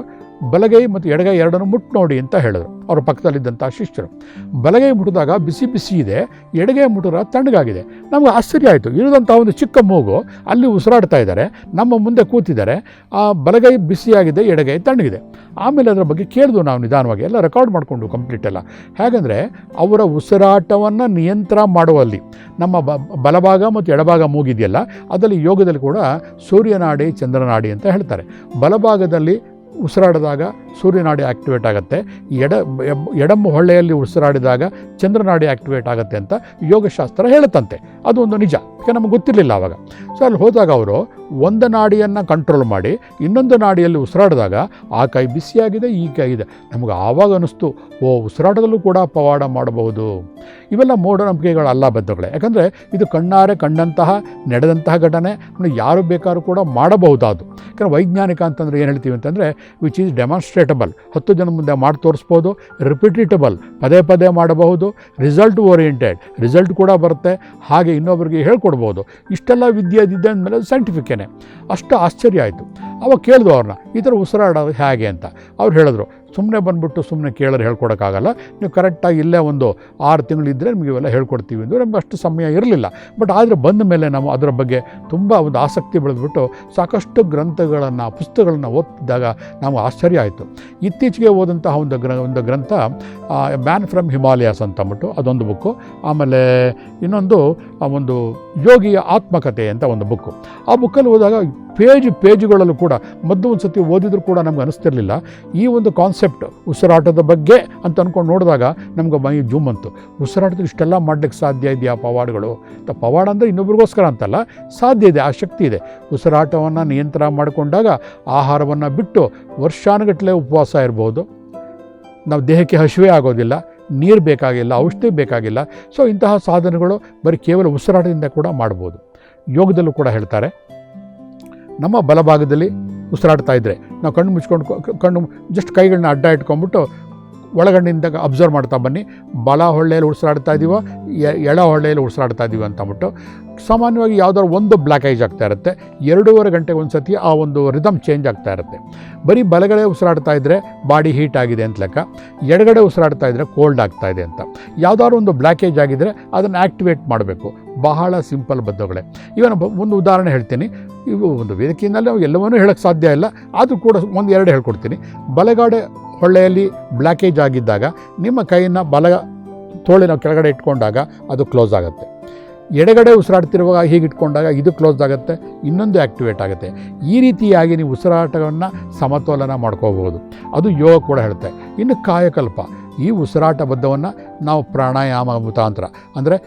ಬಲಗೈ ಮತ್ತು ಎಡಗೈ ಎರಡನ್ನು ಮುಟ್ಟು ನೋಡಿ ಅಂತ ಹೇಳಿದ್ರು. ಅವರ ಪಕ್ಕದಲ್ಲಿದ್ದಂಥ ಶಿಷ್ಯರು. ಬಲಗೈ ಮುಟ್ಟಿದಾಗ ಬಿಸಿ ಬಿಸಿ ಇದೆ, ಎಡಗೈ ಮುಟ್ಟಿದ್ರೆ ತಣ್ಣಗಾಗಿದೆ. ನಮಗೆ ಆಶ್ಚರ್ಯ ಆಯಿತು. ಇರೋದಂಥ ಒಂದು ಚಿಕ್ಕ ಮೂಗು ಅಲ್ಲಿ ಉಸಿರಾಡ್ತಾ ಇದ್ದಾರೆ, ನಮ್ಮ ಮುಂದೆ ಕೂತಿದ್ದಾರೆ. ಆ ಬಲಗೈ ಬಿಸಿಯಾಗಿದೆ, ಎಡಗೈ ತಣ್ಣಗಿದೆ. ಆಮೇಲೆ ಅದರ ಬಗ್ಗೆ ಕೇಳಿದ್ವು ನಾವು ನಿಧಾನವಾಗಿ. ಎಲ್ಲ ರೆಕಾರ್ಡ್ ಮಾಡಿಕೊಂಡು ಕಂಪ್ಲೀಟ್ ಎಲ್ಲ. ಹೇಗೆಂದರೆ ಅವರ ಉಸಿರಾಟವನ್ನು ನಿಯಂತ್ರಣ ಮಾಡುವಲ್ಲಿ. ನಮ್ಮ ಬಲಭಾಗ ಮತ್ತು ಎಡಭಾಗ ಮೂಗಿದೆಯಲ್ಲ, ಅದರಲ್ಲಿ ಯೋಗದಲ್ಲಿ ಕೂಡ ಸೂರ್ಯನಾಡಿ, ಚಂದ್ರನಾಡಿ ಅಂತ ಹೇಳ್ತಾರೆ. ಬಲಭಾಗದಲ್ಲಿ ಉಸಿರಾಡಿದಾಗ ಸೂರ್ಯನಾಡಿ ಆಕ್ಟಿವೇಟ್ ಆಗುತ್ತೆ. ಎಡ ಎಡಮ್ಮ ಹೊಳ್ಳೆಯಲ್ಲಿ ಉಸಿರಾಡಿದಾಗ ಚಂದ್ರನಾಡಿ ಆಕ್ಟಿವೇಟ್ ಆಗುತ್ತೆ ಅಂತ ಯೋಗಶಾಸ್ತ್ರ ಹೇಳುತ್ತಂತೆ. ಅದು ಒಂದು ನಿಜ. ಯಾಕೆ ನಮಗೆ ಗೊತ್ತಿರಲಿಲ್ಲ ಆವಾಗ ಸೊ ಅಲ್ಲಿ ಹೋದಾಗ ಅವರು ಒಂದು ನಾಡಿಯನ್ನು ಕಂಟ್ರೋಲ್ ಮಾಡಿ, ಇನ್ನೊಂದು ನಾಡಿಯಲ್ಲಿ ಉಸಿರಾಡಿದಾಗ ಆ ಕೈ ಬಿಸಿಯಾಗಿದೆ, ಈ ಕೈ ಇದೆ. ನಮಗೆ ಆವಾಗ ಅನ್ನಿಸ್ತು ಓ, ಉಸಿರಾಟದಲ್ಲೂ ಕೂಡ ಪವಾಡ ಮಾಡಬಹುದು. ಇವೆಲ್ಲ ಮೂಢನಂಬಿಕೆಗಳಲ್ಲ ಬದ್ಧಗಳೇ ಯಾಕಂದರೆ ಇದು ಕಣ್ಣಾರೆ ಕಂಡಂತಹ ನಡೆದಂತಹ ಘಟನೆ. ಯಾರು ಬೇಕಾದ್ರೂ ಕೂಡ ಮಾಡಬಹುದಾದು ಯಾಕಂದರೆ ವೈಜ್ಞಾನಿಕ ಅಂತಂದರೆ ಏನು ಹೇಳ್ತೀವಿ ಅಂತಂದರೆ ವಿಚ್ ಈಸ್ ಡೆಮಾನ್ಸ್ಟ್ರೇಟಬಲ್ ಹತ್ತು ಜನ ಮುಂದೆ ಮಾಡಿ ತೋರಿಸ್ಬೋದು ರಿಪಿಟೇಟಬಲ್ ಪದೇ ಪದೇ ಮಾಡಬಹುದು ರಿಸಲ್ಟ್ ಓರಿಯೆಂಟೆಡ್ ರಿಸಲ್ಟ್ ಕೂಡ ಬರುತ್ತೆ, ಹಾಗೆ ಇನ್ನೊಬ್ಬರಿಗೆ ಹೇಳ್ಕೊಡ್ಬೋದು. ಇಷ್ಟೆಲ್ಲ ವಿದ್ಯೆ ಇದ್ದಿದ್ದೆ ಅಂದಮೇಲೆ ಸೈಂಟಿಫಿಕ್ಕೇನೆ ಅಷ್ಟು ಆಶ್ಚರ್ಯ ಆಯಿತು. ಅವಾಗ ಕೇಳಿದ್ರು ಅವ್ರನ್ನ, ಈ ಥರ ಉಸಿರಾಡೋದು ಹೇಗೆ? ಅಂತ. ಅವ್ರು ಹೇಳಿದ್ರು ಸುಮ್ಮನೆ ಬಂದುಬಿಟ್ಟು ಸುಮ್ಮನೆ ಕೇಳಿದ್ರೆ ಹೇಳ್ಕೊಡೋಕ್ಕಾಗಲ್ಲ. ನೀವು ಕರೆಕ್ಟಾಗಿ ಇಲ್ಲೇ ಒಂದು ಆರು ತಿಂಗಳಿದ್ದರೆ ನಿಮಗೆ ಇವೆಲ್ಲ ಹೇಳ್ಕೊಡ್ತೀವಿ ಅಂದರೆ ನಮ್ಗೆ ಅಷ್ಟು ಸಮಯ ಇರಲಿಲ್ಲ. ಬಟ್ ಆದರೆ ಬಂದ ಮೇಲೆ ನಾವು ಅದರ ಬಗ್ಗೆ ತುಂಬ ಒಂದು ಆಸಕ್ತಿ ಬೆಳೆದ್ಬಿಟ್ಟು ಸಾಕಷ್ಟು ಗ್ರಂಥಗಳನ್ನು, ಪುಸ್ತಕಗಳನ್ನು ಓದ್ತಿದ್ದಾಗ ನಾವು ಆಶ್ಚರ್ಯ ಆಯಿತು. ಇತ್ತೀಚೆಗೆ ಓದಂತಹ ಒಂದು ಗ್ರ, ಒಂದು ಗ್ರಂಥ ಮ್ಯಾನ್ ಫ್ರಮ್ ಹಿಮಾಲಯಾಸ್ ಅಂತ ಅಂದ್ಬಿಟ್ಟು ಅದೊಂದು ಬುಕ್ಕು. ಆಮೇಲೆ ಇನ್ನೊಂದು ಒಂದು ಯೋಗಿಯ ಆತ್ಮಕಥೆ ಅಂತ ಒಂದು ಬುಕ್ಕು. ಆ ಬುಕ್ಕಲ್ಲಿ ಓದಾಗ ಪೇಜ್, ಪೇಜ್ಗಳಲ್ಲೂ ಕೂಡ ಮದ್ದು ಒಂದು ಸತಿ ಓದಿದ್ರು ಕೂಡ ನಮ್ಗೆ ಅನಿಸ್ತಿರ್ಲಿಲ್ಲ. ಈ ಒಂದು ಕಾನ್ಸೆಪ್ಟ್ ಉಸಿರಾಟದ ಬಗ್ಗೆ ಅಂತ ಅಂದ್ಕೊಂಡು ನೋಡಿದಾಗ ನಮ್ಗೆ ಮೈ ಜೂಮ್ ಅಂತು ಉಸಿರಾಟದ ಇಷ್ಟೆಲ್ಲ ಮಾಡಲಿಕ್ಕೆ ಸಾಧ್ಯ ಇದೆಯಾ ಪವಾಡಗಳು? ಅಂತ ಪವಾಡ ಅಂದರೆ ಇನ್ನೊಬ್ರಿಗೋಸ್ಕರ ಅಂತಲ್ಲ, ಸಾಧ್ಯ ಇದೆ, ಆ ಶಕ್ತಿ ಇದೆ. ಉಸಿರಾಟವನ್ನು ನಿಯಂತ್ರಣ ಮಾಡಿಕೊಂಡಾಗ ಆಹಾರವನ್ನು ಬಿಟ್ಟು ವರ್ಷಾನುಗಟ್ಟಲೆ ಉಪವಾಸ ಇರ್ಬೋದು. ನಾವು ದೇಹಕ್ಕೆ ಹಸಿವೆ ಆಗೋದಿಲ್ಲ, ನೀರು ಬೇಕಾಗಿಲ್ಲ, ಔಷಧಿ ಬೇಕಾಗಿಲ್ಲ. ಸೊ ಇಂತಹ ಸಾಧನಗಳು ಬರೀ ಕೇವಲ ಉಸಿರಾಟದಿಂದ ಕೂಡ ಮಾಡ್ಬೋದು. ಯೋಗದಲ್ಲೂ ಕೂಡ ಹೇಳ್ತಾರೆ, ನಮ್ಮ ಬಲಭಾಗದಲ್ಲಿ ಉಸಿರಾಡ್ತಾ ಇದ್ದರೆ ನಾವು ಕಣ್ಣು ಮುಚ್ಕೊಂಡು ಕಣ್ಣು ಜಸ್ಟ್ ಕೈಗಳನ್ನ ಅಡ್ಡ ಇಟ್ಕೊಂಡ್ಬಿಟ್ಟು ಒಳಗಣ್ಣಿಂದ ಅಬ್ಸರ್ವ್ ಮಾಡ್ತಾ ಬನ್ನಿ. ಬಲ ಹೊಳ್ಳೆಯಲ್ಲಿ ಉಸಿರಾಡ್ತಾ ಇದ್ದೀವೋ ಎಳ ಹೊಳ್ಳೆಯಲ್ಲಿ ಉಸಿರಾಡ್ತಾ ಇದ್ದೀವಿ ಅಂತ ಅಂದ್ಬಿಟ್ಟು ಸಾಮಾನ್ಯವಾಗಿ ಯಾವುದಾದ್ರು ಒಂದು ಬ್ಲ್ಯಾಕೇಜ್ ಆಗ್ತಾ ಇರುತ್ತೆ. ಎರಡೂವರೆ ಗಂಟೆಗೆ ಒಂದು ಸತಿ ಆ ಒಂದು ರಿದಮ್ ಚೇಂಜ್ ಆಗ್ತಾ ಇರುತ್ತೆ. ಬರೀ ಬಲಗಡೆ ಉಸಿರಾಡ್ತಾ ಇದ್ದರೆ ಬಾಡಿ ಹೀಟ್ ಆಗಿದೆ ಅಂತ ಲೆಕ್ಕ. ಎಡಗಡೆ ಉಸಿರಾಡ್ತಾ ಇದ್ದರೆ ಕೋಲ್ಡ್ ಆಗ್ತಾ ಇದೆ ಅಂತ. ಯಾವುದಾದ್ರು ಒಂದು ಬ್ಲ್ಯಾಕೇಜ್ ಆಗಿದ್ದರೆ ಅದನ್ನು ಆ್ಯಕ್ಟಿವೇಟ್ ಮಾಡಬೇಕು. ಬಹಳ ಸಿಂಪಲ್ ಬದ್ಧಗಳೇ. ಇವನ್ ಒಂದು ಉದಾಹರಣೆ ಹೇಳ್ತೀನಿ. ಇವು ಒಂದು ವೇದಿಕೆಯಿಂದಲೇ ಎಲ್ಲವನ್ನೂ ಹೇಳೋಕ್ಕೆ ಸಾಧ್ಯ ಇಲ್ಲ. ಆದರೂ ಕೂಡ ಒಂದು ಎರಡು ಹೇಳ್ಕೊಡ್ತೀನಿ. ಬಲಗಡೆ ಹೊಳ್ಳೆಯಲ್ಲಿ ಬ್ಲ್ಯಾಕೇಜ್ ಆಗಿದ್ದಾಗ ನಿಮ್ಮ ಕೈಯನ್ನು ಬಲ ತೋಳಿನ ಕೆಳಗಡೆ ಇಟ್ಕೊಂಡಾಗ ಅದು ಕ್ಲೋಸ್ ಆಗುತ್ತೆ. ಎಡಗಡೆ ಉಸಿರಾಡ್ತಿರುವಾಗ ಹೀಗೆ ಇಟ್ಕೊಂಡಾಗ ಇದು ಕ್ಲೋಸ್ ಆಗುತ್ತೆ, ಇನ್ನೊಂದು ಆ್ಯಕ್ಟಿವೇಟ್ ಆಗುತ್ತೆ. ಈ ರೀತಿಯಾಗಿ ನೀವು ಉಸಿರಾಟವನ್ನು ಸಮತೋಲನ ಮಾಡ್ಕೋಬಹುದು. ಅದು ಯೋಗ ಕೂಡ ಹೇಳುತ್ತೆ ಇನ್ನು ಕಾಯಕಲ್ಪ. ಈ ಉಸಿರಾಟ ಬದ್ಧವನ್ನು ನಾವು ಪ್ರಾಣಾಯಾಮ ಮುಖಾಂತರ. ಅಂದರೆ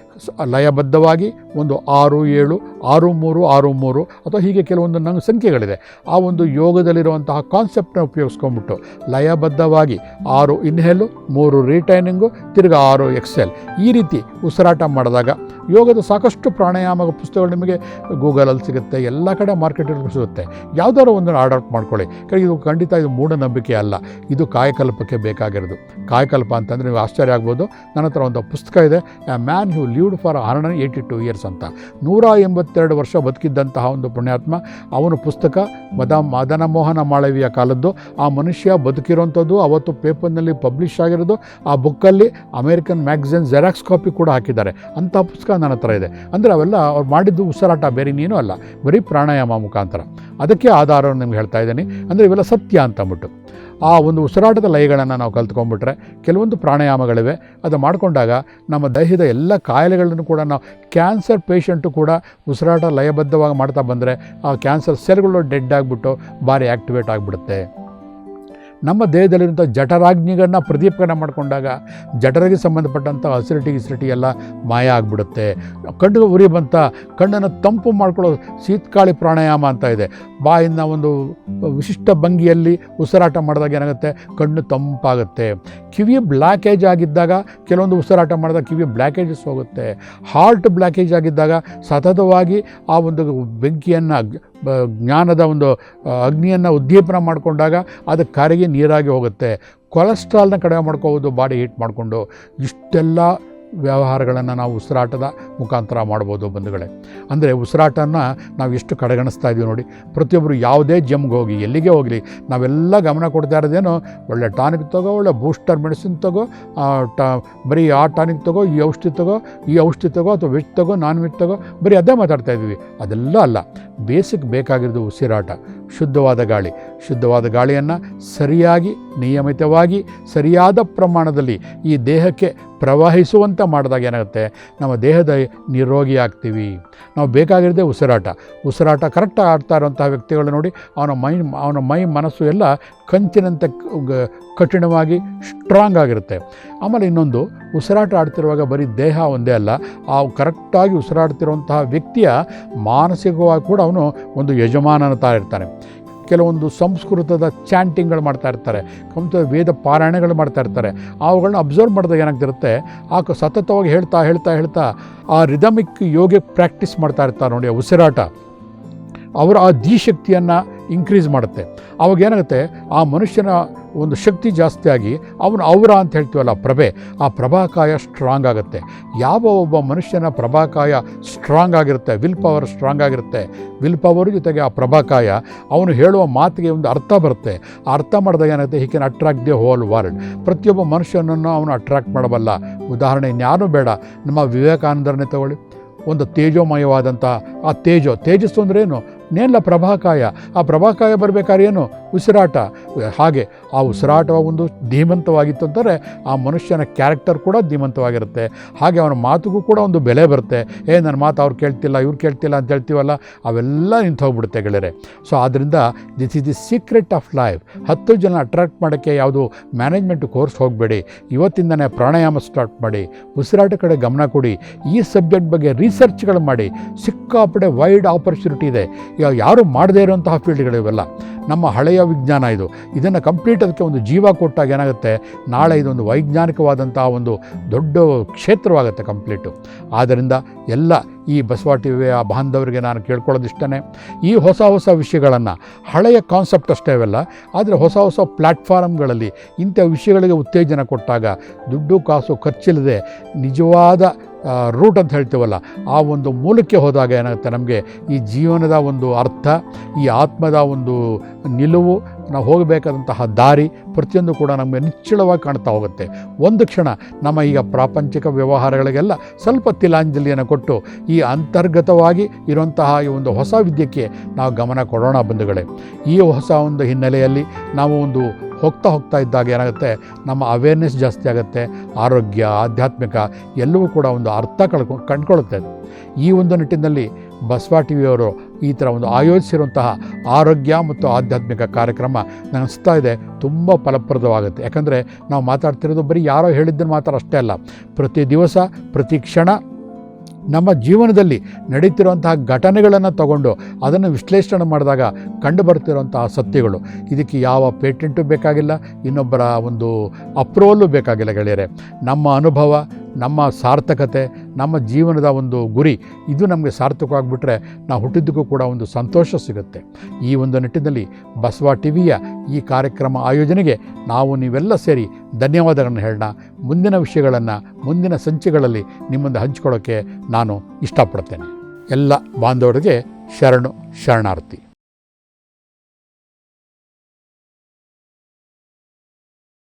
ಲಯಬದ್ಧವಾಗಿ ಒಂದು ಆರು ಏಳು, ಆರು ಮೂರು ಆರು ಮೂರು ಅಥವಾ ಹೀಗೆ ಕೆಲವೊಂದು ನಂಗೆ ಸಂಖ್ಯೆಗಳಿದೆ. ಆ ಒಂದು ಯೋಗದಲ್ಲಿರುವಂತಹ ಕಾನ್ಸೆಪ್ಟನ್ನ ಉಪಯೋಗಿಸ್ಕೊಂಡ್ಬಿಟ್ಟು ಲಯಬದ್ಧವಾಗಿ ಆರು ಇನ್ಹೆಲು ಮೂರು ರಿಟೈನಿಂಗು ತಿರ್ಗಿ ಆರು ಎಕ್ಸೆಲ್ ಈ ರೀತಿ ಉಸಿರಾಟ ಮಾಡಿದಾಗ ಯೋಗದ ಸಾಕಷ್ಟು ಪ್ರಾಣಾಯಾಮ ಪುಸ್ತಕಗಳು ನಿಮಗೆ ಗೂಗಲಲ್ಲಿ ಸಿಗುತ್ತೆ, ಎಲ್ಲ ಕಡೆ ಮಾರ್ಕೆಟಲ್ಲಿ ಸಿಗುತ್ತೆ. ಯಾವುದಾದ್ರು ಒಂದು ಆರ್ಡರ್ ಮಾಡ್ಕೊಳ್ಳಿ. ಇದು ಖಂಡಿತ ಇದು ಮೂಢನಂಬಿಕೆ ಅಲ್ಲ. ಇದು ಕಾಯಕಲ್ಪಕ್ಕೆ ಬೇಕಾಗಿರೋದು. ಕಾಯಕಲ್ಪ ಅಂತಂದರೆ ನೀವು ಆಶ್ಚರ್ಯ ಆಗ್ಬೋದು. ನನ್ನ ಹತ್ರ ಒಂದು ಪುಸ್ತಕ ಇದೆ. A man who lived for hundred eighty two years ಅಂತ. ನೂರ ಎಂಬತ್ತೆರಡು ವರ್ಷ ಬದುಕಿದ್ದಂತಹ ಒಂದು ಪುಣ್ಯಾತ್ಮ. ಅವನ ಪುಸ್ತಕ ಮದ ಮದನ ಮೋಹನ ಮಾಳವಿಯ ಕಾಲದ್ದು. ಆ ಮನುಷ್ಯ ಬದುಕಿರೋಂಥದ್ದು ಅವತ್ತು ಪೇಪರ್ನಲ್ಲಿ ಪಬ್ಲಿಷ್ ಆಗಿರೋದು. ಆ ಬುಕ್ಕಲ್ಲಿ ಅಮೇರಿಕನ್ ಮ್ಯಾಗ್ಝಿನ್ ಜೆರಾಕ್ಸ್ ಕಾಪಿ ಕೂಡ ಹಾಕಿದ್ದಾರೆ. ಅಂಥ ಪುಸ್ತಕ ನನ್ನ ಹತ್ರ ಇದೆ. ಅಂದರೆ ಅವೆಲ್ಲ ಅವ್ರು ಮಾಡಿದ್ದು ಉಸಿರಾಟ ಬೇರೆ ನೀನು ಅಲ್ಲ. ಬರೀ ಪ್ರಾಣಾಯಾಮ ಮುಖಾಂತರ. ಅದಕ್ಕೆ ಆಧಾರವನ್ನು ನಿಮ್ಗೆ ಹೇಳ್ತಾ ಇದ್ದೀನಿ. ಅಂದರೆ ಇವೆಲ್ಲ ಸತ್ಯ ಅಂತ ಅಂದ್ಬಿಟ್ಟು. ಆ ಒಂದು ಉಸಿರಾಟದ ಲಯಗಳನ್ನು ನಾವು ಕಲ್ತ್ಕೊಂಡ್ಬಿಟ್ರೆ ಕೆಲವೊಂದು ಪ್ರಾಣಾಯಾಮಗಳಿವೆ. ಅದು ಮಾಡಿಕೊಂಡಾಗ ನಮ್ಮ ದೇಹದ ಎಲ್ಲ ಕಾಯಿಲೆಗಳನ್ನು ಕೂಡ ನಾವು ಕ್ಯಾನ್ಸರ್ ಪೇಷಂಟು ಕೂಡ ಉಸಿರಾಟ ಲಯಬದ್ಧವಾಗಿ ಮಾಡ್ತಾ ಬಂದರೆ ಆ ಕ್ಯಾನ್ಸರ್ ಸೆಲ್ಗಳು ಡೆಡ್ ಆಗಿಬಿಟ್ಟು ಭಾರಿ ಆ್ಯಕ್ಟಿವೇಟ್ ಆಗಿಬಿಡುತ್ತೆ. ನಮ್ಮ ದೇಹದಲ್ಲಿರುವಂಥ ಜಠರಾಗ್ನಿಗಳನ್ನ ಪ್ರದೀಪಕರಣ ಮಾಡಿಕೊಂಡಾಗ ಜಠರಿಗೆ ಸಂಬಂಧಪಟ್ಟಂಥ ಅಸಿಡಿಟಿ ಗಿಸಿಡಿಟಿ ಎಲ್ಲ ಮಾಯ ಆಗಿಬಿಡುತ್ತೆ. ಕಣ್ಣು ಉರಿ ಬಂತ, ಕಣ್ಣನ್ನು ತಂಪು ಮಾಡ್ಕೊಳ್ಳೋ ಶೀತಕಾಳಿ ಪ್ರಾಣಾಯಾಮ ಅಂತ ಇದೆ. ಬಾಯಿಂದ ಒಂದು ವಿಶಿಷ್ಟ ಭಂಗಿಯಲ್ಲಿ ಉಸಿರಾಟ ಮಾಡಿದಾಗ ಏನಾಗುತ್ತೆ? ಕಣ್ಣು ತಂಪಾಗುತ್ತೆ. ಕಿವಿ ಬ್ಲ್ಯಾಕೇಜ್ ಆಗಿದ್ದಾಗ, ಕೆಲವೊಂದು ಉಸಿರಾಟ ಮಾಡಿದಾಗ ಕಿವಿ ಬ್ಲ್ಯಾಕೇಜಸ್ ಹೋಗುತ್ತೆ. ಹಾರ್ಟ್ ಬ್ಲ್ಯಾಕೇಜ್ ಆಗಿದ್ದಾಗ ಸತತವಾಗಿ ಆ ಒಂದು ಬೆಂಕಿಯನ್ನು ಜ್ಞಾನದ ಒಂದು ಅಗ್ನಿಯನ್ನು ಉದ್ದೀಪನ ಮಾಡಿಕೊಂಡಾಗ ಅದು ಕರಗಿ ನೀರಾಗಿ ಹೋಗುತ್ತೆ. ಕೊಲೆಸ್ಟ್ರಾಲ್ನ ಕಡಿಮೆ ಮಾಡ್ಕೋಬೋದು, ಬಾಡಿ ಹೀಟ್ ಮಾಡಿಕೊಂಡು. ಇಷ್ಟೆಲ್ಲ ವ್ಯವಹಾರಗಳನ್ನು ನಾವು ಉಸಿರಾಟದ ಮುಖಾಂತರ ಮಾಡ್ಬೋದು ಬಂಧುಗಳೇ. ಅಂದರೆ ಉಸಿರಾಟನ ನಾವು ಎಷ್ಟು ಕಡೆಗಣಿಸ್ತಾ ಇದ್ದೀವಿ ನೋಡಿ ಪ್ರತಿಯೊಬ್ಬರು ಯಾವುದೇ ಜಿಮ್ಗೆ ಹೋಗಿ, ಎಲ್ಲಿಗೆ ಹೋಗಲಿ, ನಾವೆಲ್ಲ ಗಮನ ಕೊಡ್ತಾ ಇರೋದೇನೋ, ಒಳ್ಳೆ ಟಾನಿಕ್ ತಗೋ, ಒಳ್ಳೆ ಬೂಸ್ಟರ್ ಮೆಡಿಸಿನ್ ತಗೋ ಟ, ಬರೀ ಆ ಟಾನಿಕ್ ತಗೋ, ಈ ಔಷಧಿ ತಗೋ, ಈ ಔಷಧಿ ತಗೋ ಅಥವಾ ವೆಜ್ ತಗೋ ನಾನ್ ವೆಜ್ ತಗೋ, ಬರೀ ಅದೇ ಮಾತಾಡ್ತಾ ಇದ್ದೀವಿ ಅದೆಲ್ಲ ಅಲ್ಲ ಬೇಸಿಕ್ ಬೇಕಾಗಿರೋದು ಉಸಿರಾಟ, ಶುದ್ಧವಾದ ಗಾಳಿ. ಶುದ್ಧವಾದ ಗಾಳಿಯನ್ನು ಸರಿಯಾಗಿ, ನಿಯಮಿತವಾಗಿ, ಸರಿಯಾದ ಪ್ರಮಾಣದಲ್ಲಿ ಈ ದೇಹಕ್ಕೆ ಪ್ರವಹಿಸುವಂತ ಮಾಡಿದಾಗ ಏನಾಗುತ್ತೆ? ನಮ್ಮ ದೇಹದ ನಿರೋಗಿ ಆಗ್ತೀವಿ ನಾವು ಬೇಕಾಗಿರೋದೇ ಉಸಿರಾಟ. ಉಸಿರಾಟ ಕರೆಕ್ಟಾಗಿ ಆಡ್ತಾ ಇರುವಂತಹ ವ್ಯಕ್ತಿಗಳು ನೋಡಿ, ಅವನ ಮೈ ಅವನ ಮೈ, ಮನಸ್ಸು ಎಲ್ಲ ಕಂಚಿನಂತೆ ಕಠಿಣವಾಗಿ ಸ್ಟ್ರಾಂಗ್ ಆಗಿರುತ್ತೆ. ಆಮೇಲೆ ಇನ್ನೊಂದು, ಉಸಿರಾಟ ಆಡ್ತಿರುವಾಗ ಬರೀ ದೇಹ ಒಂದೇ ಅಲ್ಲ, ಆ ಕರೆಕ್ಟಾಗಿ ಉಸಿರಾಡ್ತಿರುವಂತಹ ವ್ಯಕ್ತಿಯ ಮಾನಸಿಕವಾಗಿ ಕೂಡ ಅವನು ಒಂದು ಯಜಮಾನನ ತಾ ಇರ್ತಾನೆ. ಕೆಲವೊಂದು ಸಂಸ್ಕೃತದ ಚಾಂಟಿಂಗ್ಗಳು ಮಾಡ್ತಾ ಇರ್ತಾರೆ ಕಂತ ವೇದ ಪಾರಾಯಣಗಳು ಮಾಡ್ತಾ ಇರ್ತಾರೆ. ಅವುಗಳನ್ನ ಅಬ್ಸರ್ವ್ ಮಾಡಿದಾಗ ಏನಾಗ್ತಿರುತ್ತೆ? ಆ ಸತತವಾಗಿ ಹೇಳ್ತಾ ಹೇಳ್ತಾ ಹೇಳ್ತಾ ಆ ರಿದಮಿಕ್ ಯೋಗ ಪ್ರಾಕ್ಟೀಸ್ ಮಾಡ್ತಾ ಇರ್ತಾರೆ ನೋಡಿ ಉಸಿರಾಟ. ಅವರ ಆ ದಿಶಕ್ತಿಯನ್ನು ಇನ್ಕ್ರೀಸ್ ಮಾಡುತ್ತೆ. ಅವಾಗ ಏನಾಗುತ್ತೆ? ಆ ಮನುಷ್ಯನ ಒಂದು ಶಕ್ತಿ ಜಾಸ್ತಿಯಾಗಿ ಅವನು ಅವರ ಅಂತ ಹೇಳ್ತೀವಲ್ಲ ಪ್ರಭೆ, ಆ ಪ್ರಭಾಕಾಯ ಸ್ಟ್ರಾಂಗ್ ಆಗುತ್ತೆ. ಯಾವ ಒಬ್ಬ ಮನುಷ್ಯನ ಪ್ರಭಾಕಾಯ ಸ್ಟ್ರಾಂಗ್ ಆಗಿರುತ್ತೆ ವಿಲ್ ಪವರ್ ಸ್ಟ್ರಾಂಗ್ ಆಗಿರುತ್ತೆ ವಿಲ್ ಪವರ್ ಜೊತೆಗೆ ಆ ಪ್ರಭಾಕಾಯ, ಅವನು ಹೇಳುವ ಮಾತಿಗೆ ಒಂದು ಅರ್ಥ ಬರುತ್ತೆ. ಆ ಅರ್ಥ ಮಾಡಿದಾಗ ಏನಾಗುತ್ತೆ? He can attract the whole world ಪ್ರತಿಯೊಬ್ಬ ಮನುಷ್ಯನನ್ನು ಅವನು ಅಟ್ರಾಕ್ಟ್ ಮಾಡಬಲ್ಲ. ಉದಾಹರಣೆ ಇನ್ಯಾರೂ ಬೇಡ. ನಮ್ಮ ವಿವೇಕಾನಂದರನ್ನೇ ತಗೊಳ್ಳಿ. ಒಂದು ತೇಜೋಮಯವಾದಂಥ, ಆ ತೇಜೋ, ತೇಜಸ್ಸು ಅಂದ್ರೆ ಏನು ಪ್ರಭಾಕಾಯ. ಆ ಪ್ರಭಾಕಾಯ ಬರಬೇಕಾದ್ರೆ ಏನು? ಉಸಿರಾಟ. ಹಾಗೆ, ಆ ಉಸಿರಾಟ ಒಂದು ಧೀಮಂತವಾಗಿತ್ತು ಅಂತಾರೆ ಆ ಮನುಷ್ಯನ ಕ್ಯಾರೆಕ್ಟರ್ ಕೂಡ ಧೀಮಂತವಾಗಿರುತ್ತೆ. ಹಾಗೆ ಅವನ ಮಾತುಗೂ ಕೂಡ ಒಂದು ಬೆಲೆ ಬರುತ್ತೆ. ಏ, ನನ್ನ ಮಾತು ಅವ್ರು ಕೇಳ್ತಿಲ್ಲ, ಇವ್ರು ಕೇಳ್ತಿಲ್ಲ ಅಂತ ಹೇಳ್ತೀವಲ್ಲ, ಅವೆಲ್ಲ ನಿಂತು ಹೋಗ್ಬಿಡುತ್ತೆ ಗೆಳೆಯರೆ. ಸೊ ಆದ್ದರಿಂದ this is the secret of life ಹತ್ತು ಜನ ಅಟ್ರಾಕ್ಟ್ ಮಾಡೋಕ್ಕೆ ಯಾವುದು ಮ್ಯಾನೇಜ್ಮೆಂಟ್ ಕೋರ್ಸ್ ಹೋಗಬೇಡಿ. ಇವತ್ತಿಂದನೇ ಪ್ರಾಣಾಯಾಮ ಸ್ಟಾರ್ಟ್ ಮಾಡಿ. ಉಸಿರಾಟ ಕಡೆ ಗಮನ ಕೊಡಿ. ಈ ಸಬ್ಜೆಕ್ಟ್ ಬಗ್ಗೆ ರಿಸರ್ಚ್ಗಳು ಮಾಡಿ. ಸಿಕ್ಕಾಪಡೆ ವೈಡ್ ಆಪರ್ಚುನಿಟಿ ಇದೆ. ಯಾರು ಮಾಡದೇ ಇರುವಂತಹ ಫೀಲ್ಡ್ಗಳಿವೆಲ್ಲ ನಮ್ಮ ಹಳೆಯ ವಿಜ್ಞಾನ ಇದು. ಇದನ್ನು ಕಂಪ್ಲೀಟ್ ಅದಕ್ಕೆ ಒಂದು ಜೀವ ಕೊಟ್ಟಾಗ ಏನಾಗುತ್ತೆ? ನಾಳೆ ಇದೊಂದು ವೈಜ್ಞಾನಿಕವಾದಂತಹ ಒಂದು ದೊಡ್ಡ ಕ್ಷೇತ್ರವಾಗುತ್ತೆ ಕಂಪ್ಲೀಟು ಆದ್ದರಿಂದ ಎಲ್ಲ ಈ ಬಸವ ಟಿ ಬಾಂಧವರಿಗೆ ನಾನು ಕೇಳ್ಕೊಳ್ಳೋದಿಷ್ಟೇ ಈ ಹೊಸ ಹೊಸ ವಿಷಯಗಳನ್ನು, ಹಳೆಯ ಕಾನ್ಸೆಪ್ಟ್ ಅಷ್ಟೇ ಅವೆಲ್ಲ, ಆದರೆ ಹೊಸ ಹೊಸ ಪ್ಲ್ಯಾಟ್ಫಾರ್ಮ್ಗಳಲ್ಲಿ ಇಂಥ ವಿಷಯಗಳಿಗೆ ಉತ್ತೇಜನ ಕೊಟ್ಟಾಗ ದುಡ್ಡು, ಕಾಸು, ಖರ್ಚಿಲ್ಲದೆ ನಿಜವಾದ ರೂಟ್ ಅಂತ ಹೇಳ್ತೀವಲ್ಲ, ಆ ಒಂದು ಮೂಲಕ್ಕೆ ಹೋದಾಗ ಏನಾಗುತ್ತೆ ನಮಗೆ ಈ ಜೀವನದ ಒಂದು ಅರ್ಥ, ಈ ಆತ್ಮದ ಒಂದು ನಿಲುವು ನಾವು ಹೋಗಬೇಕಾದಂತಹ ದಾರಿ ಪ್ರತಿಯೊಂದು ಕೂಡ ನಮಗೆ ನಿಚ್ಚಳವಾಗಿ ಕಾಣ್ತಾ ಹೋಗುತ್ತೆ. ಒಂದು ಕ್ಷಣ ನಮ್ಮ ಈಗ ಪ್ರಾಪಂಚಿಕ ವ್ಯವಹಾರಗಳಿಗೆಲ್ಲ ಸ್ವಲ್ಪ ತಿಲಾಂಜಲಿಯನ್ನು ಕೊಟ್ಟು ಈ ಅಂತರ್ಗತವಾಗಿ ಇರುವಂತಹ ಈ ಒಂದು ಹೊಸ ವಿದ್ಯಕ್ಕೆ ನಾವು ಗಮನ ಕೊಡೋಣ ಬಂಧುಗಳೇ. ಈ ಹೊಸ ಒಂದು ಹಿನ್ನೆಲೆಯಲ್ಲಿ ನಾವು ಒಂದು ಹೋಗ್ತಾ ಹೋಗ್ತಾ ಇದ್ದಾಗ ಏನಾಗುತ್ತೆ? ನಮ್ಮ ಅವೇರ್ನೆಸ್ ಜಾಸ್ತಿ ಆಗುತ್ತೆ. ಆರೋಗ್ಯ, ಆಧ್ಯಾತ್ಮಿಕ ಎಲ್ಲವೂ ಕೂಡ ಒಂದು ಅರ್ಥ ಕಳ್ಕೊ ಕಂಡುಕೊಳ್ಳುತ್ತೆ ಈ ಒಂದು ನಿಟ್ಟಿನಲ್ಲಿ ಬಸವ ಟಿ ವಿಯವರು ಈ ಥರ ಒಂದು ಆಯೋಜಿಸಿರುವಂತಹ ಆರೋಗ್ಯ ಮತ್ತು ಆಧ್ಯಾತ್ಮಿಕ ಕಾರ್ಯಕ್ರಮ ನನಗೆ ಅನಿಸ್ತಾ ಇದೆ, ತುಂಬ ಫಲಪ್ರದವಾಗುತ್ತೆ. ಯಾಕಂದರೆ ನಾವು ಮಾತಾಡ್ತಿರೋದು ಬರೀ ಯಾರೋ ಹೇಳಿದ್ದನ್ನು ಮಾತ್ರ ಅಷ್ಟೇ ಅಲ್ಲ. ಪ್ರತಿ ದಿವಸ, ಪ್ರತಿ ಕ್ಷಣ ನಮ್ಮ ಜೀವನದಲ್ಲಿ ನಡೀತಿರುವಂತಹ ಘಟನೆಗಳನ್ನು ತಗೊಂಡು ಅದನ್ನು ವಿಶ್ಲೇಷಣೆ ಮಾಡಿದಾಗ ಕಂಡು ಬರ್ತಿರುವಂತಹ ಸತ್ಯಗಳು. ಇದಕ್ಕೆ ಯಾವ ಪೇಟೆಂಟು ಬೇಕಾಗಿಲ್ಲ, ಇನ್ನೊಬ್ಬರ ಒಂದು ಅಪ್ರೂವಲ್ಲು ಬೇಕಾಗಿಲ್ಲ ಗೆಳೆಯರೆ. ನಮ್ಮ ಅನುಭವ ನಮ್ಮ ಸಾರ್ಥಕತೆ, ನಮ್ಮ ಜೀವನದ ಒಂದು ಗುರಿ, ಇದು ನಮಗೆ ಸಾರ್ಥಕವಾಗಿಬಿಟ್ರೆ ನಾವು ಹುಟ್ಟಿದ್ದಕ್ಕೂ ಕೂಡ ಒಂದು ಸಂತೋಷ ಸಿಗುತ್ತೆ. ಈ ಒಂದು ನಿಟ್ಟಿನಲ್ಲಿ ಬಸವ ಟಿವಿಯ ಈ ಕಾರ್ಯಕ್ರಮ ಆಯೋಜನೆಗೆ ನಾವು ನೀವೆಲ್ಲ ಸೇರಿ ಧನ್ಯವಾದಗಳನ್ನು ಹೇಳೋಣ. ಮುಂದಿನ ವಿಷಯಗಳನ್ನು, ಮುಂದಿನ ಸಂಚಿಗಳಲ್ಲಿ ನಿಮ್ಮೊಂದು ಹಂಚಿಕೊಳ್ಳೋಕ್ಕೆ ನಾನು ಇಷ್ಟಪಡ್ತೇನೆ. ಎಲ್ಲ ಬಾಂಧವರಿಗೆ ಶರಣು, ಶರಣಾರ್ಥಿ.